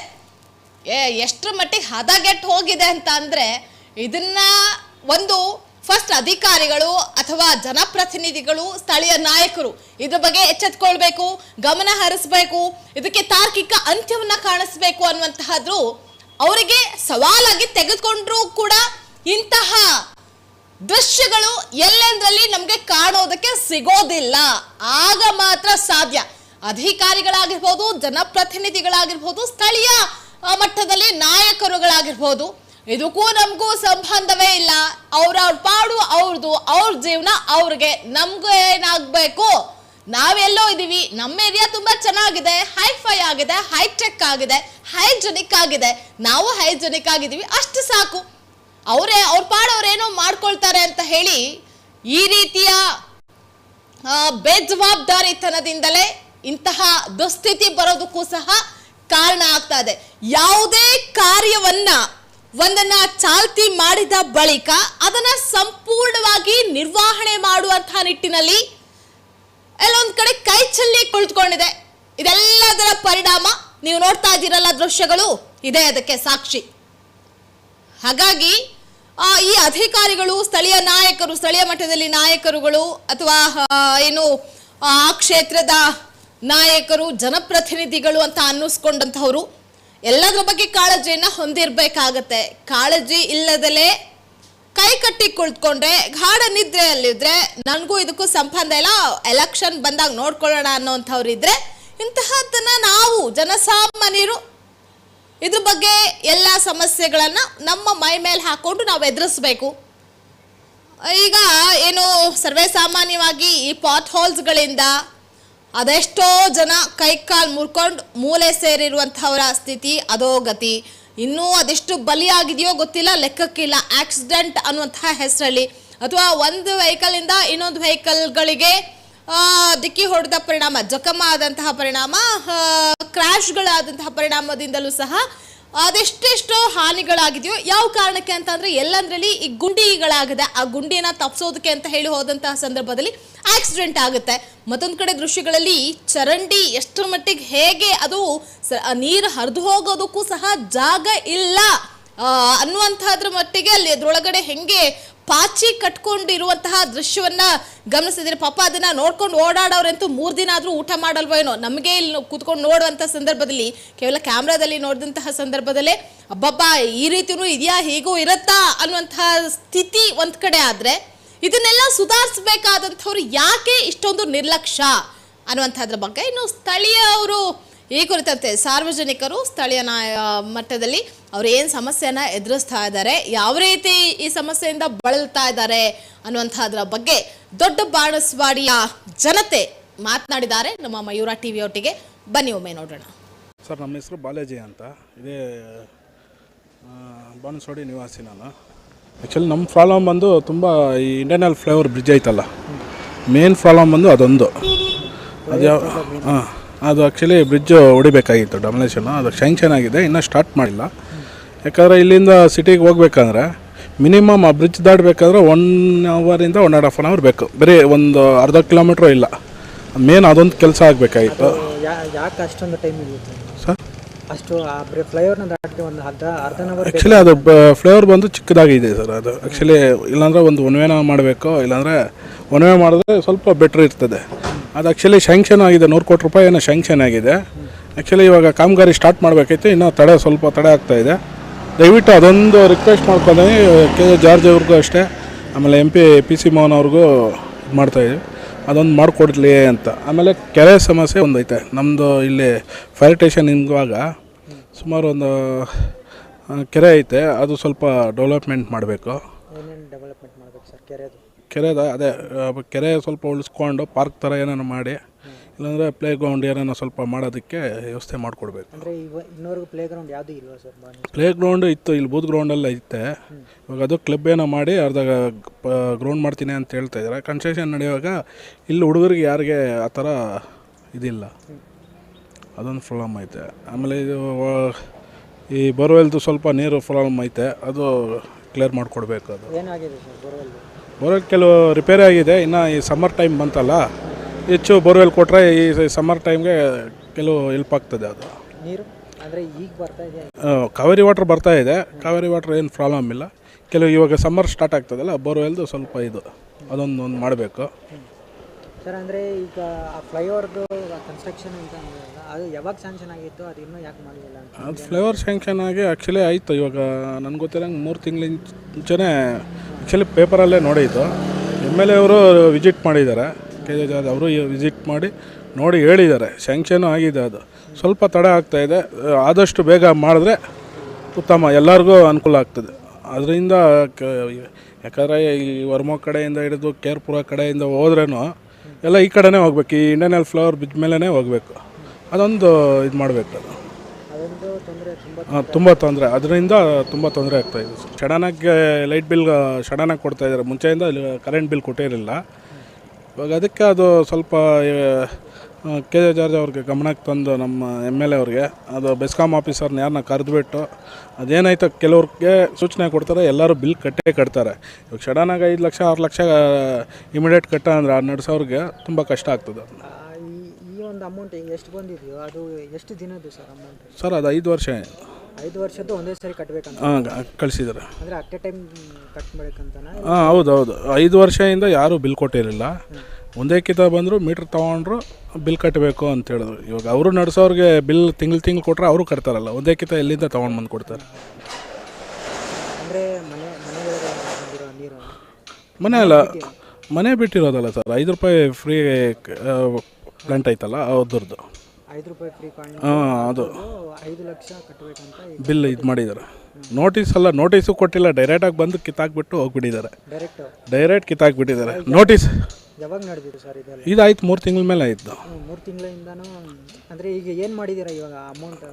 ಏ, ಎಷ್ಟರ ಮಟ್ಟಿಗೆ ಹದಗೆಟ್ಟು ಹೋಗಿದೆ ಅಂತ ಅಂದ್ರೆ ಇದನ್ನ ಒಂದು ಫಸ್ಟ್ ಅಧಿಕಾರಿಗಳು ಅಥವಾ ಜನಪ್ರತಿನಿಧಿಗಳು, ಸ್ಥಳೀಯ ನಾಯಕರು ಇದ್ರ ಬಗ್ಗೆ ಎಚ್ಚೆತ್ಕೊಳ್ಬೇಕು, ಗಮನ ಹರಿಸ್ಬೇಕು, ಇದಕ್ಕೆ ತಾರ್ಕಿಕ ಅಂತ್ಯವನ್ನ ಕಾಣಿಸ್ಬೇಕು ಅನ್ನುವಂತಹದ್ರು ಅವರಿಗೆ ಸವಾಲಾಗಿ ತೆಗೆದುಕೊಂಡ್ರು ಕೂಡ ಇಂತಹ ದೃಶ್ಯಗಳು ಎಲ್ಲೆಂದರಲ್ಲಿ ನಮಗೆ ಕಾಣೋದಕ್ಕೆ ಸಿಗೋದಿಲ್ಲ. ಆಗ ಮಾತ್ರ ಸಾಧ್ಯ. ಅಧಿಕಾರಿಗಳಾಗಿರ್ಬೋದು, ಜನಪ್ರತಿನಿಧಿಗಳಾಗಿರ್ಬೋದು, ಸ್ಥಳೀಯ ಮಟ್ಟದಲ್ಲಿ ನಾಯಕರುಗಳಾಗಿರ್ಬೋದು. ಇದಕ್ಕೂ ನಮಗೂ ಸಂಬಂಧವೇ ಇಲ್ಲ. ಅವ್ರ ಅವ್ರ ಪಾಡು ಅವ್ರದ್ದು ಅವ್ರ ಜೀವನ ಅವ್ರಿಗೆ. ನಮಗೂ ಏನಾಗಬೇಕು? ನಾವೆಲ್ಲೋ ಇದೀವಿ. ನಮ್ಮ ಏರಿಯಾ ತುಂಬಾ ಚೆನ್ನಾಗಿದೆ. ಹೈಫೈ ಆಗಿದೆ ಹೈಟೆಕ್ ಆಗಿದೆ ಹೈಜೆನಿಕ್ ಆಗಿದೆ. ನಾವು ಹೈಜೆನಿಕ್ ಆಗಿದ್ದೀವಿ ಅಷ್ಟು ಸಾಕು. ಅವರೇ, ಅವ್ರ ಪಾಡವ್ರೇನೋ ಮಾಡ್ಕೊಳ್ತಾರೆ ಅಂತ ಹೇಳಿ ಈ ರೀತಿಯ ಬೇಜವಾಬ್ದಾರಿತನದಿಂದಲೇ ಇಂತಹ ದುಸ್ಥಿತಿ ಬರೋದಕ್ಕೂ ಸಹ ಕಾರಣ ಆಗ್ತಾ ಇದೆ. ಯಾವುದೇ ಕಾರ್ಯವನ್ನ ಒಂದನ್ನ ಚಾಲ್ತಿ ಮಾಡಿದ ಬಳಿಕ ಅದನ್ನ ಸಂಪೂರ್ಣವಾಗಿ ನಿರ್ವಹಣೆ ಮಾಡುವಂತಹ ನಿಟ್ಟಿನಲ್ಲಿ ಎಲ್ಲೊಂದ್ ಕಡೆ ಕೈ ಚೆಲ್ಲಿ ಕುಳಿತುಕೊಂಡಿದೆ. ಇದೆಲ್ಲದರ ಪರಿಣಾಮ ನೀವು ನೋಡ್ತಾ ಇದ್ದೀರಲ್ಲ ದೃಶ್ಯಗಳು, ಇದೆ ಅದಕ್ಕೆ ಸಾಕ್ಷಿ. ಹಾಗಾಗಿ ಈ ಅಧಿಕಾರಿಗಳು, ಸ್ಥಳೀಯ ನಾಯಕರು, ಸ್ಥಳೀಯ ಮಟ್ಟದಲ್ಲಿ ನಾಯಕರುಗಳು ಅಥವಾ ಏನು, ಆ ಕ್ಷೇತ್ರದ ನಾಯಕರು, ಜನಪ್ರತಿನಿಧಿಗಳು ಅಂತ ಅನ್ನಿಸ್ಕೊಂಡಂತಹವರು ಎಲ್ಲದರ ಬಗ್ಗೆ ಕಾಳಜಿಯನ್ನ ಹೊಂದಿರಬೇಕಾಗತ್ತೆ. ಕಾಳಜಿ ಇಲ್ಲದಲೇ ಕೈ ಕಟ್ಟಿ ಕುಳಿತುಕೊಂಡ್ರೆ, ಗಾಢ ನಿದ್ರೆಯಲ್ಲಿದ್ರೆ ನನಗೂ ಇದಕ್ಕೂ ಸಂಬಂಧ ಇಲ್ಲ. ಎಲೆಕ್ಷನ್ ಬಂದಾಗ ನೋಡ್ಕೊಳ್ಳೋಣ ಅನ್ನೋಂಥವ್ರು ಇದ್ರೆ ಇಂತಹದ್ದನ್ನ ನಾವು ಜನಸಾಮಾನ್ಯರು ಇದ್ರ ಬಗ್ಗೆ ಎಲ್ಲ ಸಮಸ್ಯೆಗಳನ್ನ ನಮ್ಮ ಮೈ ಮೇಲೆ ಹಾಕೊಂಡು ನಾವು ಎದುರಿಸ್ಬೇಕು. ಈಗ ಏನು ಸರ್ವೇ ಸಾಮಾನ್ಯವಾಗಿ ಈ ಪಾತ್ ಹೋಲ್ಸ್ಗಳಿಂದ ಅದೆಷ್ಟೋ ಜನ ಕೈ ಕಾಲು ಮುರ್ಕೊಂಡು ಮೂಲೆ ಸೇರಿರುವಂಥವರ ಸ್ಥಿತಿ ಅಧೋಗತಿ ಇನ್ನೂ ಅದೆಷ್ಟು ಬಲಿಯಾಗಿದೆಯೋ ಗೊತ್ತಿಲ್ಲ, ಲೆಕ್ಕಕ್ಕಿಲ್ಲ. ಆಕ್ಸಿಡೆಂಟ್ ಅನ್ನುವಂತಹ ಹೆಸರಲ್ಲಿ ಅಥವಾ ಒಂದು ವೆಹಿಕಲಿಂದ ಇನ್ನೊಂದು ವೆಹಿಕಲ್ಗಳಿಗೆ ದಿಕ್ಕಿ ಹೊಡೆದ ಪರಿಣಾಮ ಜಖಮ ಆದಂತಹ ಪರಿಣಾಮ ಕ್ರ್ಯಾಶ್ಗಳಾದಂತಹ ಪರಿಣಾಮದಿಂದಲೂ ಸಹ ಅದೆಷ್ಟೆಷ್ಟೋ ಹಾನಿಗಳಾಗಿದೆಯೋ ಯಾವ ಕಾರಣಕ್ಕೆ ಅಂತಂದ್ರೆ ಎಲ್ಲಂದ್ರಲ್ಲಿ ಈ ಗುಂಡಿಗಳಾಗದೆ. ಆ ಗುಂಡಿಯನ್ನ ತಪ್ಪಿಸೋದಕ್ಕೆ ಅಂತ ಹೇಳಿ ಹೋದಂತಹ ಸಂದರ್ಭದಲ್ಲಿ ಆಕ್ಸಿಡೆಂಟ್ ಆಗುತ್ತೆ. ಮತ್ತೊಂದು ಕಡೆ ದೃಶ್ಯಗಳಲ್ಲಿ ಚರಂಡಿ ಎಷ್ಟರ ಮಟ್ಟಿಗೆ ಹೇಗೆ ಅದು ನೀರು ಹರಿದು ಹೋಗೋದಕ್ಕೂ ಸಹ ಜಾಗ ಇಲ್ಲ. ಅನ್ನುವಂಥದ್ರ ಮಟ್ಟಿಗೆ ಅಲ್ಲಿ ಅದ್ರೊಳಗಡೆ ಹೆಂಗೆ ಪಾಚಿ ಕಟ್ಕೊಂಡಿರುವಂತಹ ದೃಶ್ಯವನ್ನ ಗಮನಿಸಿದ್ರೆ ಪಾಪ ಅದನ್ನ ನೋಡ್ಕೊಂಡು ಓಡಾಡೋರಂತೂ ಮೂರ್ ದಿನ ಆದ್ರೂ ಊಟ ಮಾಡಲ್ವೋ ಏನೋ? ನಮಗೆ ಇಲ್ಲಿ ಕೂತ್ಕೊಂಡು ನೋಡುವಂತ ಸಂದರ್ಭದಲ್ಲಿ, ಕೇವಲ ಕ್ಯಾಮ್ರಾದಲ್ಲಿ ನೋಡಿದಂತಹ ಸಂದರ್ಭದಲ್ಲೇ, ಅಬ್ಬಬ್ಬಾ, ಈ ರೀತಿನೂ ಇದೆಯಾ, ಹೀಗೂ ಇರತ್ತಾ ಅನ್ನುವಂತಹ ಸ್ಥಿತಿ ಒಂದ್ ಕಡೆ ಆದ್ರೆ, ಇದನ್ನೆಲ್ಲ ಸುಧಾರಿಸಬೇಕಾದಂಥವ್ರು ಯಾಕೆ ಇಷ್ಟೊಂದು ನಿರ್ಲಕ್ಷ್ಯ ಅನ್ನುವಂಥದ್ರ ಬಗ್ಗೆ ಇನ್ನು ಸ್ಥಳೀಯವರು ಈ ಕುರಿತಂತೆ ಸಾರ್ವಜನಿಕರು ಸ್ಥಳೀಯ ಮಟ್ಟದಲ್ಲಿ ಅವ್ರು ಏನು ಸಮಸ್ಯೆನ ಎದುರಿಸ್ತಾ ಇದ್ದಾರೆ ಯಾವ ರೀತಿ ಈ ಸಮಸ್ಯೆಯಿಂದ ಬಳಲ್ತಾ ಇದ್ದಾರೆ ಅನ್ನುವಂಥದ್ರ ಬಗ್ಗೆ ದೊಡ್ಡ ಬಾಣಸ್ವಾಡಿಯ ಜನತೆ ಮಾತನಾಡಿದ್ದಾರೆ. ನಮ್ಮ ಮಯೂರ ಟಿವಿ ಒಟ್ಟಿಗೆ ಬನ್ನಿ ಒಮ್ಮೆ ನೋಡೋಣ. ಸರ್ ನಮ್ಮ ಹೆಸರು ಬಾಲಾಜಿ ಅಂತ. ಇದೇ ಬಾಣಸ್ವಾಡಿ ನಿವಾಸಿ ನಾನು. ಆ್ಯಕ್ಚುಲಿ ನಮ್ಮ ಪ್ರಾಬ್ಲಮ್ ಬಂದು ತುಂಬ ಈ ಇಂಡಿಯನ್ ಫ್ಲೈಓವರ್ ಬ್ರಿಡ್ಜ್ ಐತಲ್ಲ. ಮೇನ್ ಪ್ರಾಬ್ಲಮ್ ಬಂದು ಅದೊಂದು. ಅದು ಯಾವ ಹಾಂ. ಅದು ಆ್ಯಕ್ಚುಲಿ ಬ್ರಿಡ್ಜ್ ಹೊಡಿಬೇಕಾಗಿತ್ತು. ಡಮಿನೇಷನ್ ಅದು ಶ್ಯಾಂಕ್ಷನ್ ಆಗಿದೆ. ಇನ್ನೂ ಸ್ಟಾರ್ಟ್ ಮಾಡಿಲ್ಲ. ಯಾಕಂದರೆ ಇಲ್ಲಿಂದ ಸಿಟಿಗೆ ಹೋಗ್ಬೇಕಂದ್ರೆ ಮಿನಿಮಮ್ ಆ ಬ್ರಿಡ್ಜ್ ದಾಟಬೇಕಾದ್ರೆ ಒನ್ ಅವರಿಂದ one and half an hour ಬೇಕು. ಬರೀ ಒಂದು ಅರ್ಧ ಕಿಲೋಮೀಟ್ರು ಇಲ್ಲ. ಮೇನ್ ಅದೊಂದು ಕೆಲಸ ಆಗಬೇಕಾಗಿತ್ತು. ಯಾಕೆ ಅಷ್ಟೊಂದು ಟೈಮ್ ಸರ್? ಅಷ್ಟು ಆ್ಯಕ್ಚುಲಿ ಅದು ಫ್ಲೇವರ್ ಬಂದು ಚಿಕ್ಕದಾಗಿದೆ ಸರ್ ಅದು. ಆ್ಯಕ್ಚುಲಿ ಇಲ್ಲಾಂದರೆ ಒಂದು ಒನ್ವೇನ ಮಾಡಬೇಕು. ಇಲ್ಲಾಂದರೆ ಒನ್ವೇ ಮಾಡಿದ್ರೆ ಸ್ವಲ್ಪ ಬೆಟ್ರ್ ಇರ್ತದೆ. ಅದು ಆ್ಯಕ್ಚುಲಿ ಶ್ಯಾಂಕ್ಷನ್ ಆಗಿದೆ, ನೂರು ಕೋಟಿ ರೂಪಾಯಿ ಏನೋ ಶ್ಯಾಂಕ್ಷನ್ ಆಗಿದೆ. ಆ್ಯಕ್ಚುಲಿ ಇವಾಗ ಕಾಮಗಾರಿ ಸ್ಟಾರ್ಟ್ ಮಾಡಬೇಕೈತೆ ಇನ್ನೂ ತಡೆ, ಸ್ವಲ್ಪ ತಡೆ ಆಗ್ತಾ ಇದೆ. ದಯವಿಟ್ಟು ಅದೊಂದು ರಿಕ್ವೆಸ್ಟ್ ಮಾಡ್ಕೊಂಡಿ ಕೆ ಜಾರ್ಜ್ ಅವ್ರಿಗೂ ಅಷ್ಟೇ, ಆಮೇಲೆ M P P C Mohan ಅವ್ರಿಗೂ ಇದು ಮಾಡ್ತಾಯಿದ್ವಿ ಅದೊಂದು ಮಾಡಿಕೊಡ್ಲಿ ಅಂತ. ಆಮೇಲೆ ಕೆರೆ ಸಮಸ್ಯೆ ಒಂದೈತೆ ನಮ್ಮದು ಇಲ್ಲಿ ಫೈರ್ ಸ್ಟೇಷನ್ ಹಿಂಗುವಾಗ ಸುಮಾರು ಒಂದು ಕೆರೆ ಐತೆ, ಅದು ಸ್ವಲ್ಪ ಡೆವಲಪ್ಮೆಂಟ್ ಮಾಡಬೇಕು. ಡೆವಲಪ್ಮೆಂಟ್ ಮಾಡಬೇಕು ಸರ್ ಕೆರೆದು? ಕೆರೆದ ಅದೇ ಕೆರೆ ಸ್ವಲ್ಪ ಉಳಿಸ್ಕೊಂಡು ಪಾರ್ಕ್ ಥರ ಏನಾರು ಮಾಡಿ ಇಲ್ಲಾಂದರೆ ಪ್ಲೇ ಗ್ರೌಂಡ್ ಏನಾರ ಸ್ವಲ್ಪ ಮಾಡೋದಕ್ಕೆ ವ್ಯವಸ್ಥೆ ಮಾಡಿಕೊಡ್ಬೇಕು. ಅಂದರೆ ಇವ ಇನ್ನೂವರೆಗೂ ಪ್ಲೇ ಗ್ರೌಂಡ್ ಯಾವುದೂ ಇಲ್ವಾ ಸರ್ ಪ್ಲೇ ಗ್ರೌಂಡ್ ಇತ್ತು ಇಲ್ಲಿ ಬೂತ್ ಗ್ರೌಂಡಲ್ಲೇ ಐತೆ ಇವಾಗ ಅದು ಕ್ಲಬ್ ಏನೋ ಮಾಡಿ ಅರ್ಧ ಗ್ರೌಂಡ್ ಮಾಡ್ತೀನಿ ಅಂತ ಹೇಳ್ತಾ ಇದ್ದಾರೆ. ಕನ್ಸ್ಟ್ರಕ್ಷನ್ ನಡೆಯುವಾಗ ಇಲ್ಲಿ ಹುಡುಗರಿಗೆ ಯಾರಿಗೆ ಆ ಥರ ಇದಿಲ್ಲ. ಅದೊಂದು ಪ್ರಾಬ್ಲಮ್ ಐತೆ. ಆಮೇಲೆ ಇದು ಈ ಬೋರ್ವೆಲ್ದು ಸ್ವಲ್ಪ ನೀರು ಪ್ರಾಬ್ಲಮ್ ಐತೆ. ಅದು ಕ್ಲಿಯರ್ ಮಾಡಿಕೊಡ್ಬೇಕು ಅದು. ಏನಾಗಿದೆ ಸರ್ ಬೋರ್ವೆಲ್ ಬೋರ್ವೆಲ್ ಕೆಲವು ರಿಪೇರಿ ಆಗಿದೆ. ಇನ್ನು ಈ ಸಮ್ಮರ್ ಟೈಮ್ ಬಂತಲ್ಲ ಹೆಚ್ಚು ಬೋರ್ವೆಲ್ ಕೊಟ್ಟರೆ ಈ ಸಮ್ಮರ್ ಟೈಮ್ಗೆ ಕೆಲವು ಹೆಲ್ಪ್ ಆಗ್ತದೆ ಅದು. ನೀರು? ಅಂದರೆ ಈಗ ಬರ್ತಾ ಇದೆ ಕಾವೇರಿ ವಾಟ್ರ್ ಬರ್ತಾ ಇದೆ. ಕಾವೇರಿ ವಾಟ್ರ್ ಏನು ಪ್ರಾಬ್ಲಮ್ ಇಲ್ಲ. ಕೆಲವು ಇವಾಗ ಸಮ್ಮರ್ ಸ್ಟಾರ್ಟ್ ಆಗ್ತದಲ್ಲ ಬೋರ್ವೆಲ್ದು ಸ್ವಲ್ಪ ಇದು ಅದೊಂದು ಒಂದು ಮಾಡಬೇಕು. ಸರ್ ಅಂದರೆ ಈಗ ಫ್ಲೈಓವರ್ದು ಕನ್ಸ್ಟ್ರಕ್ಷನ್ ಅಂತ ಅದು ಯಾವಾಗ ಸ್ಯಾಂಕ್ಷನ್ ಆಗಿತ್ತು ಅದು ಇನ್ನೂ ಯಾಕೆ ಮಾಡಲಿಲ್ಲ ಅದು ಫ್ಲೇವರ್ ಸ್ಯಾಂಕ್ಷನ್ ಆಗಿ ಆ್ಯಕ್ಚುಲಿ ಆಯಿತು. ಇವಾಗ ನನಗೆ ಗೊತ್ತಿರೋಂಗೆ ಮೂರು ತಿಂಗಳ ಮುಂಚೆನೇ ಆ್ಯಕ್ಚುಲಿ ಪೇಪರಲ್ಲೇ ನೋಡಿದ್ದು. ಎಂ ಎಲ್ ಎ ಅವರು ವಿಸಿಟ್ ಮಾಡಿದ್ದಾರೆ. ಕೆ ಜೆ ಅವರು ವಿಸಿಟ್ ಮಾಡಿ ನೋಡಿ ಹೇಳಿದ್ದಾರೆ. ಸ್ಯಾಂಕ್ಷನು ಆಗಿದೆ ಅದು. ಸ್ವಲ್ಪ ತಡ ಆಗ್ತಾ ಇದೆ. ಆದಷ್ಟು ಬೇಗ ಮಾಡಿದ್ರೆ ಉತ್ತಮ. ಎಲ್ಲರಿಗೂ ಅನುಕೂಲ ಆಗ್ತದೆ. ಅದರಿಂದ ಯಾಕಂದರೆ ಈ ವರ್ಮೋ ಕಡೆಯಿಂದ ಹಿಡಿದು ಕೇರ್ಪುರ ಕಡೆಯಿಂದ ಹೋದ್ರೂ ಎಲ್ಲ ಈ ಕಡೆನೇ ಹೋಗ್ಬೇಕು. ಈ ಇಂಡಿಯನ್ ಫ್ಲವರ್ ಬಿದ್ದ ಮೇಲೇ ಹೋಗಬೇಕು. ಅದೊಂದು ಇದು ಮಾಡಬೇಕು ಅದು. ತುಂಬ ತೊಂದರೆ. ಅದರಿಂದ ತುಂಬ ತೊಂದರೆ ಆಗ್ತಾಯಿದೆ ಸಡನ್ನಾಗಿ ಲೈಟ್ ಬಿಲ್ ಸಡನ್ನಾಗಿ ಕೊಡ್ತಾ ಇದ್ದಾರೆ. ಮುಂಚೆಯಿಂದ ಕರೆಂಟ್ ಬಿಲ್ ಕೊಟ್ಟಿರಲಿಲ್ಲ ಇವಾಗ ಅದಕ್ಕೆ ಅದು ಸ್ವಲ್ಪ ಕೆ ಜೆ ಜಾರ್ಜ್ ಅವ್ರಿಗೆ ಗಮನಕ್ಕೆ ತಂದು ನಮ್ಮ ಎಂ ಎಲ್ ಎ ಅವ್ರಿಗೆ, ಅದು ಬೆಸ್ಕಾಮ್ ಆಫೀಸರ್ನ ಯಾರನ್ನ ಕರೆದುಬಿಟ್ಟು ಅದೇನಾಯ್ತು, ಕೆಲವ್ರಿಗೆ ಸೂಚನೆ ಕೊಡ್ತಾರೆ, ಎಲ್ಲರೂ ಬಿಲ್ ಕಟ್ಟೇ ಕಟ್ತಾರೆ. ಇವಾಗ ಸಡನ್ನಾಗಿ ಐದು ಲಕ್ಷ, ಆರು ಲಕ್ಷ ಇಮಿಡಿಯೇಟ್ ಕಟ್ಟ ಅಂದರೆ ಹನ್ನೆರಡು ಸಾವಿರಗೆ ತುಂಬ ಕಷ್ಟ ಆಗ್ತದೆ. ಒಂದು ಅಮೌಂಟ್ ಎಷ್ಟು ಬಂದಿದೆಯೋ ಅದು ಎಷ್ಟು ದಿನದ್ದು ಸರ್ ಅಮೌಂಟ್ ಸರ್ ಅದು ಐದು ವರ್ಷ. ಐದು ವರ್ಷದ್ದು ಒಂದೇ ಸರಿ ಕಟ್ಟಬೇಕಂತ ಹಾಂ ಕಳಿಸಿದ್ದಾರೆ ಅಂದರೆ ಅಟ್ ಎ ಟೈಮ್ ಕಟ್ಬೇಕಂತನ ಹಾಂ ಹೌದು ಹೌದು ಐದು ವರ್ಷದಿಂದ ಯಾರೂ ಬಿಲ್ ಕೊಟ್ಟಿರಲಿಲ್ಲ. ಒಂದೇ ಕಿತ ಬಂದರು ಮೀಟ್ರ್ ತೊಗೊಂಡ್ರು ಬಿಲ್ ಕಟ್ಟಬೇಕು ಅಂತ ಹೇಳಿದ್ರು. ಇವಾಗ ಅವರು ನಡೆಸೋರಿಗೆ ಬಿಲ್ ತಿಂಗ್ಳು ತಿಂಗ್ಳು ಕೊಟ್ಟರೆ ಅವರು ಕಟ್ತಾರಲ್ಲ. ಒಂದೇ ಕಿತ ಎಲ್ಲಿಂದ ತೊಗೊಂಡು ಬಂದು ಕೊಡ್ತಾರೆ? ಅಂದರೆ ಮನೆ ಮನೆಗಳಿಗೆ ಬಂದಿರೋ ನೀರು? ಮನೆ ಅಲ್ಲ ಮನೆ ಬಿಟ್ಟಿರೋದಲ್ಲ ಸರ್. ಐದು ರೂಪಾಯಿ ಫ್ರೀ ಪ್ಲಾಂಟ್ ಐತಲ್ಲ ಅದ್ರದ್ದು ಐದು ರೂಪಾಯಿ ಫ್ರೀ ಕಾಯಿನ್ ಹಾಂ ಅದು. ಐದು ಲಕ್ಷ ಕಟ್ಟಬೇಕಂತ ಈಗ ಬಿಲ್ ಇದು ಮಾಡಿದ್ದಾರೆ ನೋಟಿಸ್ ಅಲ್ಲ ನೋಟಿಸು ಕೊಟ್ಟಿಲ್ಲ ಡೈರೆಕ್ಟಾಗಿ ಬಂದು ಕಿತ್ತಾಕ್ಬಿಟ್ಟು ಹೋಗ್ಬಿಟ್ಟಿದ್ದಾರೆ. ಡೈರೆಕ್ಟ್ ಡೈರೆಕ್ಟ್ ಕಿತ್ತಾಕ್ಬಿಟ್ಟಿದ್ದಾರೆ. ನೋಟಿಸ್ ಯಾವಾಗ ನಡೆದಿದೆ ಸರ್ ಇದೆಲ್ಲ? ಇದಾಯ್ತು ಮೂರು ತಿಂಗಳ ಮೇಲೆ ಆಯಿತು. ಮೂರು ತಿಂಗಳಿಂದನೂ ಅಂದರೆ ಈಗ ಏನು ಮಾಡಿದ್ದೀರಾ ಇವಾಗ ಅಮೌಂಟ್